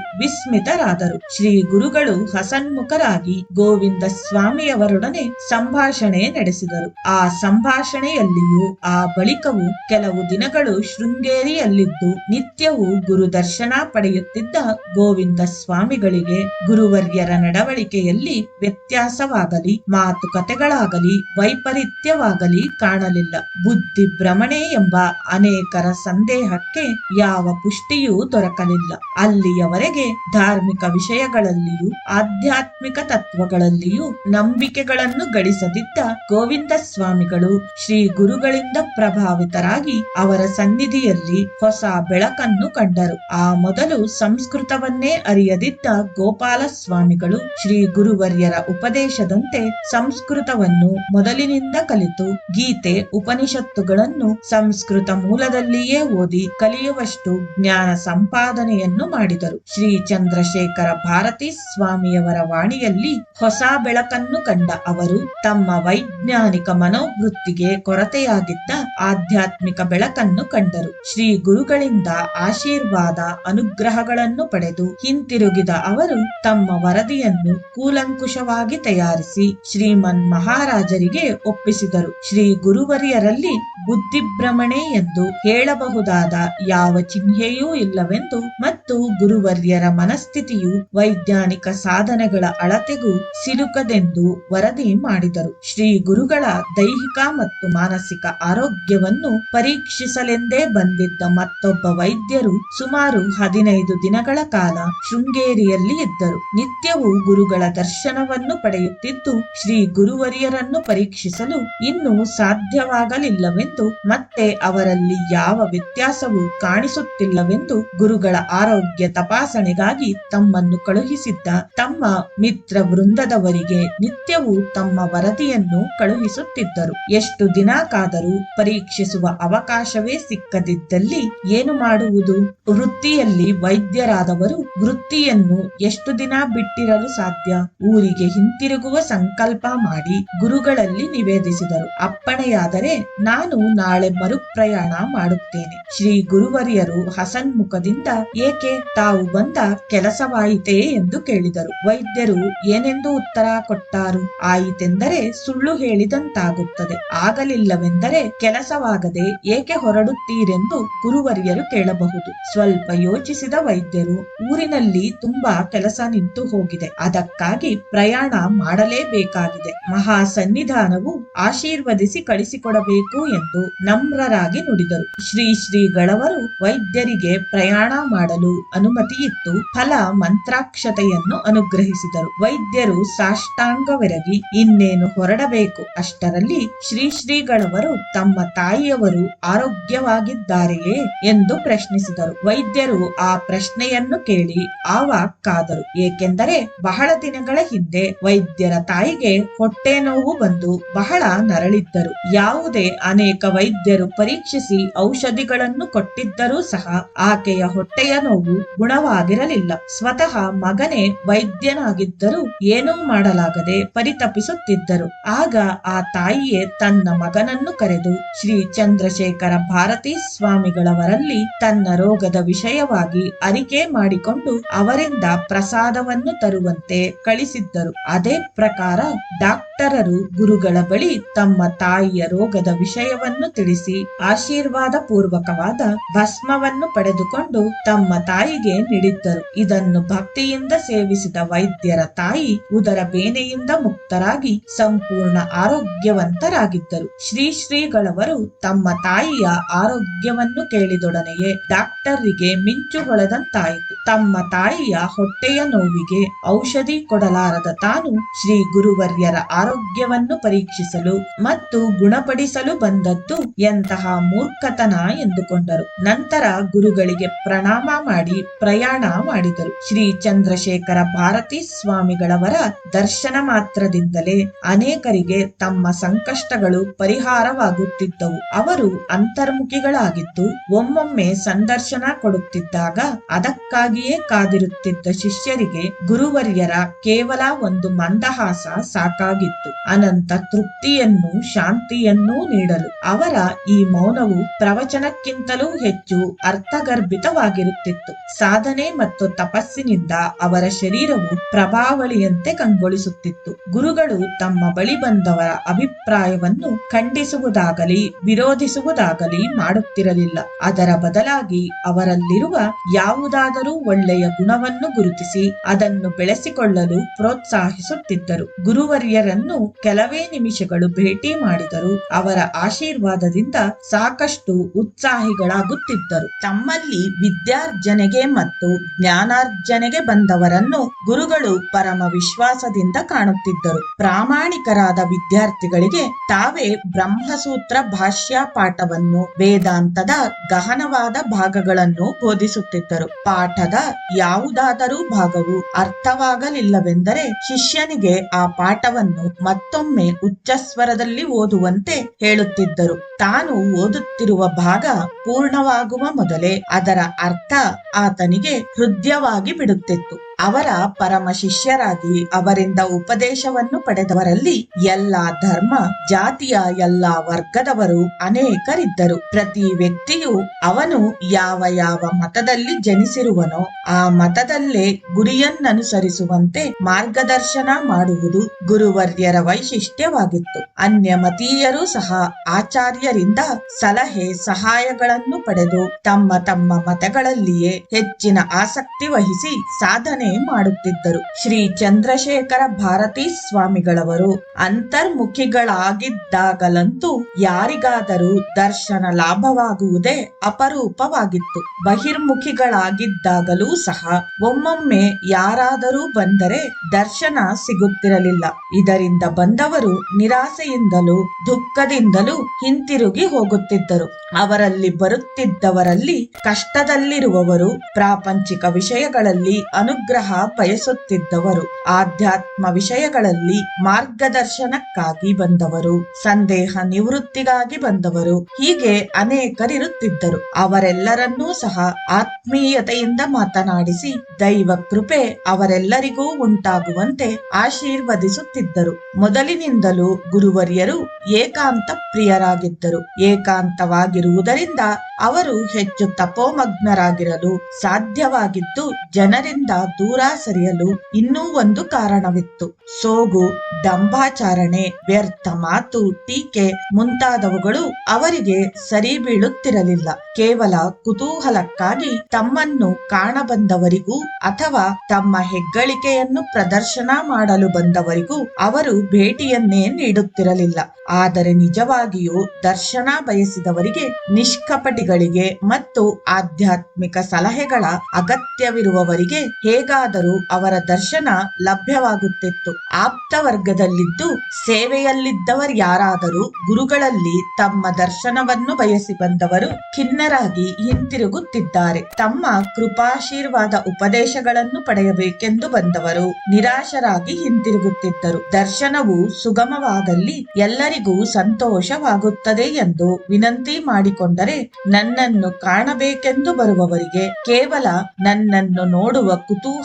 Speaker 1: ವಿಸ್ಮಿತರಾದರು ಶ್ರೀ ಗುರುಗಳು ಹಸನ್ಮುಖರಾಗಿ ಗೋವಿಂದ ಸ್ವಾಮಿಯವರೊಡನೆ ಸಂಭಾಷಣೆ ನಡೆಸಿದರು. ಆ ಸಂಭಾಷಣೆಯಲ್ಲಿಯೂ ಆ ಬಳಿಕವೂ ಕೆಲವು ದಿನಗಳು ಶೃಂಗೇರಿಯಲ್ಲಿದ್ದು, ನಿತ್ಯವೂ ಗುರು ದರ್ಶನ ಪಡೆಯುತ್ತಿದ್ದ ಗೋವಿಂದ ಸ್ವಾಮಿಗಳಿಗೆ ಗುರುವರ್ಯರ ನಡವಳಿಕೆಯಲ್ಲಿ ವ್ಯತ್ಯಾಸವಾಗಲಿ, ಮಾತುಕತೆಗಳಾಗಲಿ, ವೈಪರೀತ್ಯವಾಗಲಿ ಕಾಣಲಿಲ್ಲ. ಬುದ್ಧಿ ಭ್ರಮಣೆ ಎಂಬ ಅನೇಕರ ಸಂದೇಹಕ್ಕೆ ಯಾವ ಪುಷ್ಟಿಯೂ ದೊರಕಲಿಲ್ಲ. ಅಲ್ಲಿಯವರೆಗೆ ಧಾರ್ಮಿಕ ವಿಷಯಗಳಲ್ಲಿಯೂ, ಆಧ್ಯಾತ್ಮಿಕ ತತ್ವಗಳಲ್ಲಿಯೂ ನಂಬಿಕೆಗಳನ್ನು ಗಳಿಸದಿದ್ದ ಗೋವಿಂದ ಸ್ವಾಮಿಗಳು ಶ್ರೀ ಗುರುಗಳಿಂದ ಪ್ರಭಾವಿತರಾಗಿ ಅವರ ಸನ್ನಿಧಿಯಲ್ಲಿ ಹೊಸ ಬೆಳಕನ್ನು ಕಂಡರು. ಆ ಮೊದಲು ಸಂಸ್ಕೃತವನ್ನೇ ಅರಿಯದಿದ್ದ ಗೋಪಾಲ ಸ್ವಾಮಿಗಳು ಶ್ರೀ ಗುರುವರ್ಯರ ಉಪದೇಶದಂತೆ ಸಂಸ್ಕೃತವನ್ನು ಮೊದಲಿನಿಂದ ಕಲಿತು, ಗೀತೆ, ಉಪನಿಷತ್ತುಗಳನ್ನು ಸಂಸ್ಕೃತ ಮೂಲದಲ್ಲಿಯೇ ಓದಿ ಕಲಿಯುವಷ್ಟು ಜ್ಞಾನ ಸಂಪಾದನೆಯನ್ನು ಮಾಡಿದರು. ಶ್ರೀ ಚಂದ್ರಶೇಖರ ಭಾರತಿ ಸ್ವಾಮಿಯವರ ವಾಣಿಯಲ್ಲಿ ಹೊಸ ಬೆಳಕನ್ನು ಕಂಡ ಅವರು ತಮ್ಮ ವೈಜ್ಞಾನಿಕ ಮನೋವೃತ್ತಿಗೆ ಕೊರತೆಯಾಗಿದ್ದ ಆಧ್ಯಾತ್ಮಿಕ ಬೆಳಕನ್ನು ಕಂಡರು. ಶ್ರೀ ಗುರುಗಳಿಂದ ಆಶೀರ್ವಾದ ಅನುಗ್ರಹಗಳನ್ನು ಪಡೆದು ಹಿಂತಿರುಗಿದ ಅವರು ತಮ್ಮ ವರದಿಯನ್ನು ಕೂಲಂಕುಷವಾಗಿ ತಯಾರಿಸಿ ಶ್ರೀಮನ್ ಮಹಾರಾಜರಿಗೆ ಒಪ್ಪಿಸಿದರು. ಶ್ರೀ ಗುರುವರಿಯರಲ್ಲಿ ಬುದ್ಧಿಭ್ರಮಣೆ ಎಂದು ಹೇಳಬಹುದಾದ ಯಾವ ಚಿಹ್ನೆಯೂ ಇಲ್ಲವೆಂದು ಮತ್ತು ಗುರುವರ್ಯರ ಮನಸ್ಥಿತಿಯು ವೈಜ್ಞಾನಿಕ ಸಾಧನೆಗಳ ಅಳತೆಗೂ ಸಿಲುಕದೆಂದು ವರದಿ ಮಾಡಿದರು. ಶ್ರೀ ಗುರುಗಳ ದೈಹಿಕ ಮತ್ತು ಮಾನಸಿಕ ಆರೋಗ್ಯವನ್ನು ಪರೀಕ್ಷಿಸಲೆಂದೇ ಬಂದಿದ್ದ ಮತ್ತೊಬ್ಬ ವೈದ್ಯರು ಸುಮಾರು ಹದಿನೈದು ದಿನಗಳ ಕಾಲ ಶೃಂಗೇರಿಯಲ್ಲಿ ಇದ್ದರು. ನಿತ್ಯವೂ ಗುರುಗಳ ದರ್ಶನವನ್ನು ಪಡೆಯುತ್ತಿದ್ದು, ಶ್ರೀ ಗುರುವರಿಯರನ್ನು ಪರೀಕ್ಷಿಸಲು ಇನ್ನೂ ಸಾಧ್ಯವಾಗಲಿಲ್ಲವೆಂದು ಮತ್ತೆ ಅವರಲ್ಲಿ ಯಾವ ವ್ಯತ್ಯಾಸವೂ ಕಾಣಿಸುತ್ತಿಲ್ಲವೆಂದು ಗುರುಗಳ ಆರೋಗ್ಯ ತಪಾಸಣೆಗಾಗಿ ತಮ್ಮನ್ನು ಕಳುಹಿಸಿದ್ದ ತಮ್ಮ ಮಿತ್ರ ವೃಂದದವರಿಗೆ ನಿತ್ಯವೂ ತಮ್ಮ ವರದಿಯನ್ನು ಕಳುಹಿಸುತ್ತಿದ್ದರು. ಎಷ್ಟು ದಿನ ಕಾದರೂ ಪರೀಕ್ಷಿಸುವ ಅವಕಾಶವೇ ಸಿಕ್ಕದಿದ್ದಲ್ಲಿ ಏನು ಮಾಡುವುದು? ವೃತ್ತಿಯಲ್ಲಿ ವೈದ್ಯರಾದವರು ವೃತ್ತಿಯನ್ನು ಎಷ್ಟು ದಿನ ಬಿಟ್ಟಿರಲು ಸಾಧ್ಯ? ಊರಿಗೆ ಹಿಂತಿರುಗುವ ಸಂಕಲ್ಪ ಮಾಡಿ ಗುರುಗಳಲ್ಲಿ ನಿವೇದಿಸಿದರು. ಅಪ್ಪಣೆಯಾದರೆ ನಾನು ನಾಳೆ ಮರುಪ್ರಯಾಣ ಮಾಡುತ್ತೇನೆ. ಶ್ರೀ ಗುರುವರಿಯರು ಹಸನ್ಮುಖದಿಂದ ಏಕೆ ತಾವು ಬಂದ ಕೆಲಸವಾಯಿತೇ ಎಂದು ಕೇಳಿದರು. ವೈದ್ಯರು ಏನೆಂದು ಉತ್ತರ ಕೊಟ್ಟಾರು? ಆಯಿತೆಂದರೆ ಸುಳ್ಳು ಹೇಳಿದಂತಾಗುತ್ತದೆ. ಆಗಲಿಲ್ಲವೆಂದರೆ ಕೆಲಸವಾಗದೆ ಏಕೆ ಹೊರಡುತ್ತೀರೆಂದು ಗುರುವರಿಯರು ಕೇಳಬಹುದು. ಸ್ವಲ್ಪ ಯೋಚಿಸಿದ ವೈದ್ಯರು, ಊರಿನಲ್ಲಿ ತುಂಬಾ ಕೆಲಸ ನಿಂತು ಹೋಗಿದೆ. ಅದಕ್ಕಾಗಿ ಪ್ರಯಾಣ ಮಾಡಲೇಬೇಕಾಗಿದೆ. ಮಹಾ ಸನ್ನಿಧಾನವು ಆಶೀರ್ವದಿಸಿ ಕಳಿಸಿಕೊಡಬೇಕು ಎಂದು ನಮ್ರರಾಗಿ ನುಡಿದರು. ಶ್ರೀ ಶ್ರೀಗಳವರು ವೈದ್ಯರಿಗೆ ಪ್ರಯಾಣ ಮಾಡಲು ಅನುಮತಿ ಇತ್ತು ಫಲ ಮಂತ್ರಾಕ್ಷತೆಯನ್ನು ಅನುಗ್ರಹಿಸಿದರು. ವೈದ್ಯರು ಸಾಷ್ಟಾಂಗವೆರಗಿ ಇನ್ನೇನು ಹೊರಡಬೇಕು? ಅಷ್ಟರಲ್ಲಿ ಶ್ರೀ ಶ್ರೀಗಳವರು ತಮ್ಮ ತಾಯಿಯವರು ಆರೋಗ್ಯವಾಗಿದ್ದಾರೆಯೇ ಎಂದು ಪ್ರಶ್ನಿಸಿದರು. ವೈದ್ಯರು ಆ ಪ್ರಶ್ನೆಯನ್ನು ಕೇಳಿ ಆವಾಕ್ಕಾದರು. ಏಕೆಂದರೆ ಬಹಳ ದಿನಗಳ ಹಿಂದೆ ವೈದ್ಯರ ತಾಯಿಗೆ ಹೊಟ್ಟೆ ನೋವು ಬಂದು ಬಹಳ ನರಳಿದ್ದರು. ಯಾವುದೇ ಅನೇಕ ವೈದ್ಯರು ಪರೀಕ್ಷಿಸಿ ಔಷಧಿಗಳನ್ನು ಕೊಟ್ಟಿದ್ದರೂ ಸಹ ಆಕೆಯ ಹೊಟ್ಟೆಯ ನೋವು ಗುಣವಾಗಿರಲಿಲ್ಲ. ಸ್ವತಃ ಮಗನೇ ವೈದ್ಯನಾಗಿದ್ದರೂ ಏನೂ ಮಾಡಲಾಗದೆ ಪರಿತಪಿಸುತ್ತಿದ್ದರು. ಆಗ ಆ ತಾಯಿಯೇ ತನ್ನ ಮಗನನ್ನು ಕರೆದು, ಶ್ರೀ ಚಂದ್ರಶೇಖರ ಭಾರತೀ ಸ್ವಾಮಿಗಳವರಲ್ಲಿ ತನ್ನ ರೋಗದ ವಿಷಯವಾಗಿ ಅರಿಕೆ ಮಾಡಿಕೊಂಡು ಅವರಿಂದ ಪ್ರಸಾದವನ್ನು ತರುವಂತೆ ಕಳಿಸಿದ್ದರು. ಅದೇ ಪ್ರಕಾರ ಡಾಕ್ಟರರು ಗುರುಗಳ ಬಳಿ ತಮ್ಮ ತಾಯಿಯ ರೋಗದ ವಿಷಯವನ್ನು ತಿಳಿಸಿ ಆಶೀರ್ವಾದ ಪೂರ್ವಕವಾದ ಭಸ್ಮವನ್ನು ಪಡೆದುಕೊಂಡು ತಮ್ಮ ತಾಯಿಗೆ ನೀಡಿದ್ದರು. ಇದನ್ನು ಭಕ್ತಿಯಿಂದ ಸೇವಿಸಿದ ವೈದ್ಯರ ತಾಯಿ ಉದರ ಬೇನೆಯಿಂದ ಮುಕ್ತರಾಗಿ ಸಂಪೂರ್ಣ ಆರೋಗ್ಯವಂತರಾಗಿದ್ದರು. ಶ್ರೀ ಶ್ರೀಗಳವರು ತಮ್ಮ ತಾಯಿಯ ಆರೋಗ್ಯವನ್ನು ಕೇಳಿದೊಡನೆಯೇ ಡಾಕ್ಟರ್ರಿಗೆ ಮಿಂಚು ಹೊಳೆದಂತಾಯಿತು. ತಮ್ಮ ತಾಯಿಯ ಹೊಟ್ಟೆಯ ನೋವಿಗೆ ಔಷಧಿ ಕೊಡಲಾರದ ತಾನು ಶ್ರೀ ಗುರುವರ್ಯರ ಆರೋಗ್ಯವನ್ನು ಪರೀಕ್ಷಿಸಲು ಮತ್ತು ಗುಣಪಡಿಸಲು ಬಂದದ್ದು ಎಂತಹ ಮೂರ್ಖತನ ಎಂದುಕೊಂಡರು. ನಂತರ ಗುರುಗಳಿಗೆ ಪ್ರಣಾಮ ಮಾಡಿ ಪ್ರಯಾಣ ಮಾಡಿದರು. ಶ್ರೀ ಚಂದ್ರಶೇಖರ ಭಾರತೀ ಸ್ವಾಮಿಗಳವರ ದರ್ಶನ ಮಾತ್ರದಿಂದಲೇ ಅನೇಕರಿಗೆ ತಮ್ಮ ಸಂಕಷ್ಟಗಳು ಪರಿಹಾರವಾಗುತ್ತಿದ್ದವು. ಅವರು ಅಂತರ್ಮುಖಿಗಳಾಗಿದ್ದು ಒಮ್ಮೊಮ್ಮೆ ಸಂದರ್ಶನ ಕೊಡುತ್ತಿದ್ದಾಗ ಅದಕ್ಕಾಗಿಯೇ ಕಾದಿರುತ್ತಿದ್ದ ಶಿಷ್ಯರಿಗೆ ಗುರುವರ್ಯರ ಕೇವಲ ಒಂದು ಮಂದಹಾಸ ಸಾಕಾಗಿತ್ತು. ಅನಂತ ತೃಪ್ತಿಯನ್ನು ಶಾಂತಿಯನ್ನೂ ನೀಡಲು ಅವರ ಈ ಮೌನವು ಪ್ರವಚನಕ್ಕಿಂತಲೂ ಹೆಚ್ಚು ಅರ್ಥಗರ್ಭಿತವಾಗಿರುತ್ತಿತ್ತು. ಸಾಧನೆ ಮತ್ತು ತಪಸ್ಸಿನಿಂದ ಅವರ ಶರೀರವು ಪ್ರಭಾವಳಿಯಂತೆ ಕಂಗೊಳಿಸುತ್ತಿತ್ತು. ಗುರುಗಳು ತಮ್ಮ ಬಳಿ ಬಂದವರ ಅಭಿಪ್ರಾಯವನ್ನು ಖಂಡಿಸುವುದಾಗಲಿ, ವಿರೋಧಿಸುವುದಾಗಲಿ ಮಾಡುತ್ತಿರಲಿಲ್ಲ. ಅದರ ಬದಲಾಗಿ ಅವರಲ್ಲಿರುವ ಯಾವುದಾದರೂ ಒಳ್ಳೆಯ ಗುಣವನ್ನು ಗುರುತಿಸಿ ಅದನ್ನು ಬೆಳೆಸಿಕೊಳ್ಳಲು ಪ್ರೋತ್ಸಾಹಿಸುತ್ತಿದ್ದರು. ಗುರುವರ್ಯರನ್ನು ಕೆಲವೇ ನಿಮಿಷಗಳು ಭೇಟಿ ಮಾಡಿದರು ಅವರ ಆಶೀರ್ವಾದದಿಂದ ಸಾಕಷ್ಟು ಉತ್ಸಾಹಿಗಳಾಗುತ್ತಿದ್ದರು. ತಮ್ಮಲ್ಲಿ ವಿದ್ಯಾರ್ಜನೆಗೆ ಮತ್ತು ಜ್ಞಾನಾರ್ಜನೆಗೆ ಬಂದವರನ್ನು ಗುರುಗಳು ಪರಮ ವಿಶ್ವಾಸದಿಂದ ಕಾಣುತ್ತಿದ್ದರು. ಪ್ರಾಮಾಣಿಕರಾದ ವಿದ್ಯಾರ್ಥಿಗಳಿಗೆ ತಾವೇ ಬ್ರಹ್ಮಸೂತ್ರ ಭಾಷ್ಯ ಪಾಠವನ್ನು ವೇದಾಂತದ ಗಹನವಾದ ಭಾಗಗಳನ್ನು ಬೋಧಿಸುತ್ತಿದ್ದರು. ಪಾಠದ ಯಾವುದಾದರೂ ಭಾಗವು ಅರ್ಥವಾಗಲಿಲ್ಲವೆಂದರೆ ಶಿಷ್ಯನಿಗೆ ಆ ಪಾಠವನ್ನು ಮತ್ತೊಮ್ಮೆ ಉಚ್ಚಸ್ವರದಲ್ಲಿ ಓದುವಂತೆ ಹೇಳುತ್ತಿದ್ದರು. ತಾನು ಓದುತ್ತಿರುವ ಭಾಗ ಪೂರ್ಣವಾಗುವ ಮೊದಲೇ ಅದರ ಅರ್ಥ ಆತನಿಗೆ ಹೃದಯವಾಗಿ ಬಿಡುತ್ತಿತ್ತು. ಅವರ ಪರಮ ಶಿಷ್ಯರಾಗಿ ಅವರಿಂದ ಉಪದೇಶವನ್ನು ಪಡೆದವರಲ್ಲಿ ಎಲ್ಲಾ ಧರ್ಮ, ಜಾತಿಯ ಎಲ್ಲಾ ವರ್ಗದವರು ಅನೇಕರಿದ್ದರು. ಪ್ರತಿ ವ್ಯಕ್ತಿಯು ಅವನು ಯಾವ ಯಾವ ಮತದಲ್ಲಿ ಜನಿಸಿರುವನೋ ಆ ಮತದಲ್ಲೇ ಗುರಿಯನ್ನನುಸರಿಸುವಂತೆ ಮಾರ್ಗದರ್ಶನ ಮಾಡುವುದು ಗುರುವರ್ಯರ ವೈಶಿಷ್ಟ್ಯವಾಗಿತ್ತು. ಅನ್ಯ ಮತೀಯರು ಸಹ ಆಚಾರ್ಯರಿಂದ ಸಲಹೆ ಸಹಾಯಗಳನ್ನು ಪಡೆದು ತಮ್ಮ ತಮ್ಮ ಮತಗಳಲ್ಲಿಯೇ ಹೆಚ್ಚಿನ ಆಸಕ್ತಿ ವಹಿಸಿ ಸಾಧನೆ ಪಾಲನೆ ಮಾಡುತ್ತಿದ್ದರು. ಶ್ರೀ ಚಂದ್ರಶೇಖರ ಭಾರತೀ ಸ್ವಾಮಿಗಳವರು ಅಂತರ್ಮುಖಿಗಳಾಗಿದ್ದಾಗಲಂತೂ ಯಾರಿಗಾದರೂ ದರ್ಶನ ಲಾಭವಾಗುವುದೇ ಅಪರೂಪವಾಗಿತ್ತು. ಬಹಿರ್ಮುಖಿಗಳಾಗಿದ್ದಾಗಲೂ ಸಹ ಒಮ್ಮೊಮ್ಮೆ ಯಾರಾದರೂ ಬಂದರೆ ದರ್ಶನ ಸಿಗುತ್ತಿರಲಿಲ್ಲ. ಇದರಿಂದ ಬಂದವರು ನಿರಾಸೆಯಿಂದಲೂ ದುಃಖದಿಂದಲೂ ಹಿಂತಿರುಗಿ ಹೋಗುತ್ತಿದ್ದರು. ಅವರಲ್ಲಿ ಬರುತ್ತಿದ್ದವರಲ್ಲಿ ಕಷ್ಟದಲ್ಲಿರುವವರು ಪ್ರಾಪಂಚಿಕ ವಿಷಯಗಳಲ್ಲಿ ಅನುಗ್ರಹ ಬಯಸುತ್ತಿದ್ದವರು. ಆಧ್ಯಾತ್ಮ ವಿಷಯಗಳಲ್ಲಿ ಮಾರ್ಗದರ್ಶನಕ್ಕಾಗಿ ಬಂದವರು. ಸಂದೇಹ ನಿವೃತ್ತಿಗಾಗಿ ಬಂದವರು. ಹೀಗೆ ಅನೇಕರಿರುತ್ತಿದ್ದರು. ಅವರೆಲ್ಲರನ್ನೂ ಸಹ ಆತ್ಮೀಯತೆಯಿಂದ ಮಾತನಾಡಿಸಿ, ದೈವ ಕೃಪೆ ಅವರೆಲ್ಲರಿಗೂ ಉಂಟಾಗುವಂತೆ ಆಶೀರ್ವದಿಸುತ್ತಿದ್ದರು. ಮೊದಲಿನಿಂದಲೂ ಗುರುವರಿಯರು ಏಕಾಂತ ಪ್ರಿಯರಾಗಿದ್ದರು. ಏಕಾಂತವಾಗಿರುವುದರಿಂದ ಅವರು ಹೆಚ್ಚು ತಪೋಮಗ್ನರಾಗಿರಲು ಸಾಧ್ಯವಾಗಿದ್ದು, ಜನರಿಂದ ದೂರ ಸರಿಯಲು ಇನ್ನೂ ಒಂದು ಕಾರಣವಿತ್ತು. ಸೋಗು ದಂಭಾಚಾರಣೆ ವ್ಯರ್ಥ ಮಾತು, ಟೀಕೆ ಮುಂತಾದವುಗಳು ಅವರಿಗೆ ಸರಿ ಬೀಳುತ್ತಿರಲಿಲ್ಲ. ಕೇವಲ ಕುತೂಹಲಕ್ಕಾಗಿ ತಮ್ಮನ್ನು ಕಾಣಬಂದವರಿಗೂ ಅಥವಾ ತಮ್ಮ ಹೆಗ್ಗಳಿಕೆಯನ್ನು ಪ್ರದರ್ಶನ ಮಾಡಲು ಬಂದವರಿಗೂ ಅವರು ಭೇಟಿಯನ್ನೇ ನೀಡುತ್ತಿರಲಿಲ್ಲ. ಆದರೆ ನಿಜವಾಗಿಯೂ ದರ್ಶನ ಬಯಸಿದವರಿಗೆ ನಿಷ್ಕಪಟಿಗಳಿಗೆ ಮತ್ತು ಆಧ್ಯಾತ್ಮಿಕ ಸಲಹೆಗಳ ಅಗತ್ಯವಿರುವವರಿಗೆ ಹೇಗಾದರೂ ಅವರ ದರ್ಶನ ಲಭ್ಯವಾಗುತ್ತಿತ್ತು. ಆಪ್ತ ವರ್ಗದಲ್ಲಿದ್ದು ಸೇವೆಯಲ್ಲಿದ್ದವರ್ಯಾರಾದರೂ ಗುರುಗಳಲ್ಲಿ ತಮ್ಮ ದರ್ಶನವನ್ನು ಬಯಸಿ ಬಂದವರು ಖಿನ್ನರಾಗಿ ಹಿಂತಿರುಗುತ್ತಿದ್ದಾರೆ. ತಮ್ಮ ಕೃಪಾಶೀರ್ವಾದ ಉಪದೇಶಗಳನ್ನು ಪಡೆಯಬೇಕೆಂದು ಬಂದವರು ನಿರಾಶರಾಗಿ ಹಿಂತಿರುಗುತ್ತಿದ್ದರು. ದರ್ಶನವು ಸುಗಮವಾದಲ್ಲಿ ಎಲ್ಲರಿಗೂ ಸಂತೋಷವಾಗುತ್ತದೆ ಎಂದು ವಿನಂತಿ ಮಾಡಿಕೊಂಡರೆ ನನ್ನನ್ನು ಕಾಣಬೇಕೆಂದು ಬರುವವರಿಗೆ ಕೇವಲ ನನ್ನನ್ನು ನೋಡುವ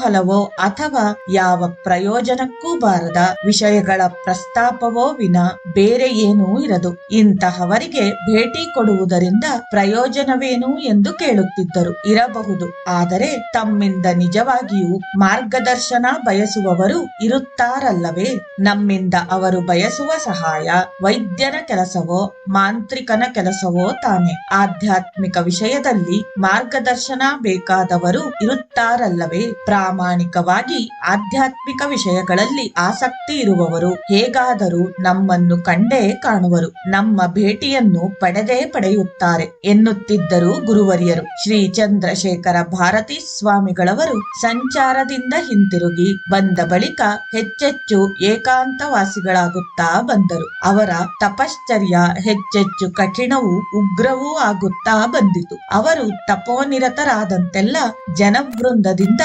Speaker 1: ಕುತೂಹಲವೋ ಅಥವಾ ಯಾವ ಪ್ರಯೋಜನಕ್ಕೂ ಬಾರದ ವಿಷಯಗಳ ಪ್ರಸ್ತಾಪವೋ ವಿನ ಬೇರೆ ಏನೂ ಇರದು. ಇಂತಹವರಿಗೆ ಭೇಟಿ ಕೊಡುವುದರಿಂದ ಪ್ರಯೋಜನವೇನು ಎಂದು ಕೇಳುತ್ತಿದ್ದರು. ಇರಬಹುದು. ಆದರೆ ತಮ್ಮಿಂದ ನಿಜವಾಗಿಯೂ ಮಾರ್ಗದರ್ಶನ ಬಯಸುವವರು ಇರುತ್ತಾರಲ್ಲವೇ? ನಮ್ಮಿಂದ ಅವರು ಬಯಸುವ ಸಹಾಯ ವೈದ್ಯನ ಕೆಲಸವೋ ಮಾಂತ್ರಿಕನ ಕೆಲಸವೋ ತಾನೆ. ಆಧ್ಯಾತ್ಮಿಕ ವಿಷಯದಲ್ಲಿ ಮಾರ್ಗದರ್ಶನ ಬೇಕಾದವರು ಇರುತ್ತಾರಲ್ಲವೇ? ಪ್ರಾಮಾಣಿಕವಾಗಿ ಆಧ್ಯಾತ್ಮಿಕ ವಿಷಯಗಳಲ್ಲಿ ಆಸಕ್ತಿ ಇರುವವರು ಹೇಗಾದರೂ ನಮ್ಮನ್ನು ಕಂಡೇ ಕಾಣುವರು, ನಮ್ಮ ಭೇಟಿಯನ್ನು ಪಡೆದೇ ಪಡೆಯುತ್ತಾರೆ ಎನ್ನುತ್ತಿದ್ದರು ಗುರುವರಿಯರು. ಶ್ರೀ ಚಂದ್ರಶೇಖರ ಭಾರತೀ ಸ್ವಾಮಿಗಳವರು ಸಂಚಾರದಿಂದ ಹಿಂತಿರುಗಿ ಬಂದ ಬಳಿಕ ಹೆಚ್ಚೆಚ್ಚು ಏಕಾಂತವಾಸಿಗಳಾಗುತ್ತಾ ಬಂದರು. ಅವರ ತಪಶ್ಚರ್ಯ ಹೆಚ್ಚೆಚ್ಚು ಕಠಿಣವೂ ಉಗ್ರವೂ ಆಗುತ್ತಾ ಬಂದಿತು. ಅವರು ತಪೋನಿರತರಾದಂತೆಲ್ಲ ಜನವೃಂದದಿಂದ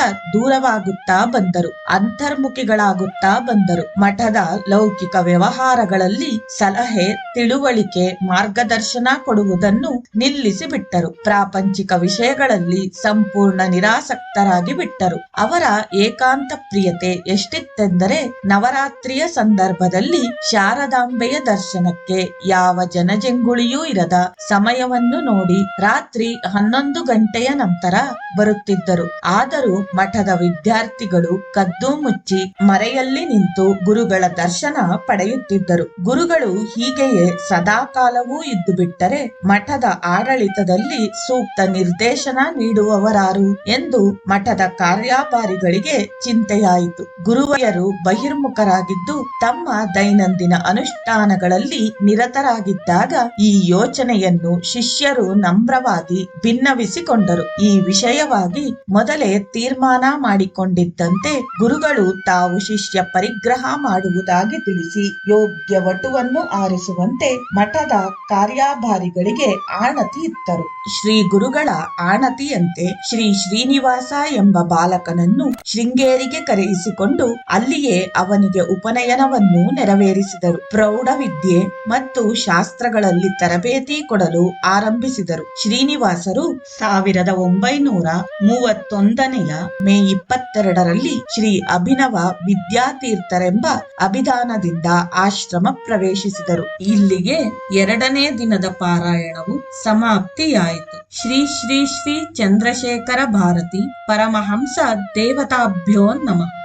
Speaker 1: ದೂರವಾಗುತ್ತಾ ಬಂದರು, ಅಂತರ್ಮುಖಿಗಳಾಗುತ್ತಾ ಬಂದರು. ಮಠದ ಲೌಕಿಕ ವ್ಯವಹಾರಗಳಲ್ಲಿ ಸಲಹೆ, ತಿಳುವಳಿಕೆ, ಮಾರ್ಗದರ್ಶನ ಕೊಡುವುದನ್ನು ನಿಲ್ಲಿಸಿ ಬಿಟ್ಟರು ಪ್ರಾಪಂಚಿಕ ವಿಷಯಗಳಲ್ಲಿ ಸಂಪೂರ್ಣ ನಿರಾಸಕ್ತರಾಗಿ ಬಿಟ್ಟರು. ಅವರ ಏಕಾಂತ ಪ್ರಿಯತೆ ಎಷ್ಟಿತ್ತೆಂದರೆ, ನವರಾತ್ರಿಯ ಸಂದರ್ಭದಲ್ಲಿ ಶಾರದಾಂಬೆಯ ದರ್ಶನಕ್ಕೆ ಯಾವ ಜನಜಂಗುಳಿಯೂ ಇರದ ಸಮಯವನ್ನು ನೋಡಿ ರಾತ್ರಿ ಹನ್ನೊಂದು ಗಂಟೆಯ ನಂತರ ಬರುತ್ತಿದ್ದರು. ಆದರೂ ಮಠದ ವಿದ್ಯಾರ್ಥಿಗಳು ಕದ್ದು ಮುಚ್ಚಿ ಮರೆಯಲ್ಲಿ ನಿಂತು ಗುರುಗಳ ದರ್ಶನ ಪಡೆಯುತ್ತಿದ್ದರು. ಗುರುಗಳು ಹೀಗೆಯೇ ಸದಾಕಾಲವೂ ಇದ್ದು ಬಿಟ್ಟರೆ ಮಠದ ಆಡಳಿತದಲ್ಲಿ ಸೂಕ್ತ ನಿರ್ದೇಶನ ನೀಡುವವರಾರು ಎಂದು ಮಠದ ಕಾರ್ಯಾಭಾರಿಗಳಿಗೆ ಚಿಂತೆಯಾಯಿತು. ಗುರುವಯರು ಬಹಿರ್ಮುಖರಾಗಿದ್ದು ತಮ್ಮ ದೈನಂದಿನ ಅನುಷ್ಠಾನಗಳಲ್ಲಿ ನಿರತರಾಗಿದ್ದಾಗ ಈ ಯೋಚನೆಯನ್ನು ಶಿಷ್ಯರು ನಮ್ರವಾಗಿ ಭಿನ್ನವಿಸಿಕೊಂಡರು. ಈ ವಿಷಯವಾಗಿ ಮೊದಲೇ ತೀರ್ಮಾನ ಮಾಡಿಕೊಂಡಿದ್ದಂತೆ ಗುರುಗಳು ತಾವು ಶಿಷ್ಯ ಪರಿಗ್ರಹ ಮಾಡುವುದಾಗಿ ತಿಳಿಸಿ ಯೋಗ್ಯ ವಟುವನ್ನು ಆರಿಸುವಂತೆ ಮಠದ ಕಾರ್ಯಾಭಾರಿಗಳಿಗೆ ಆಣತಿ ಇತ್ತರು. ಶ್ರೀ ಗುರುಗಳ ಆಣತಿಯಂತೆ ಶ್ರೀ ಶ್ರೀನಿವಾಸ ಎಂಬ ಬಾಲಕನನ್ನು ಶೃಂಗೇರಿಗೆ ಕರೆಯಿಸಿಕೊಂಡು ಅಲ್ಲಿಯೇ ಅವನಿಗೆ ಉಪನಯನವನ್ನು ನೆರವೇರಿಸಿದರು. ಪ್ರೌಢವಿದ್ಯೆ ಮತ್ತು ಶಾಸ್ತ್ರಗಳಲ್ಲಿ ತರಬೇತಿ ಕೊಡಲು ಆರಂಭಿಸಿದರು. ಶ್ರೀನಿವಾಸರು ಸಾವಿರದ ಒಂಬೈನೂರ ಮೂವತ್ತೊಂದನೆಯ ಮೇ ಇಪ್ಪತ್ತೆರಡರಲ್ಲಿ ಶ್ರೀ ಅಭಿನವ ವಿದ್ಯಾತೀರ್ಥರೆಂಬ ಅಭಿದಾನದಿಂದ ಆಶ್ರಮ ಪ್ರವೇಶಿಸಿದರು. ಇಲ್ಲಿಗೆ ಎರಡನೇ ದಿನದ ಪಾರಾಯಣವು ಸಮಾಪ್ತಿಯಾಯಿತು. ಶ್ರೀ ಶ್ರೀ ಶ್ರೀ ಚಂದ್ರಶೇಖರ ಭಾರತಿ ಪರಮಹಂಸ ದೇವತಾಭ್ಯೋ ನಮಃ.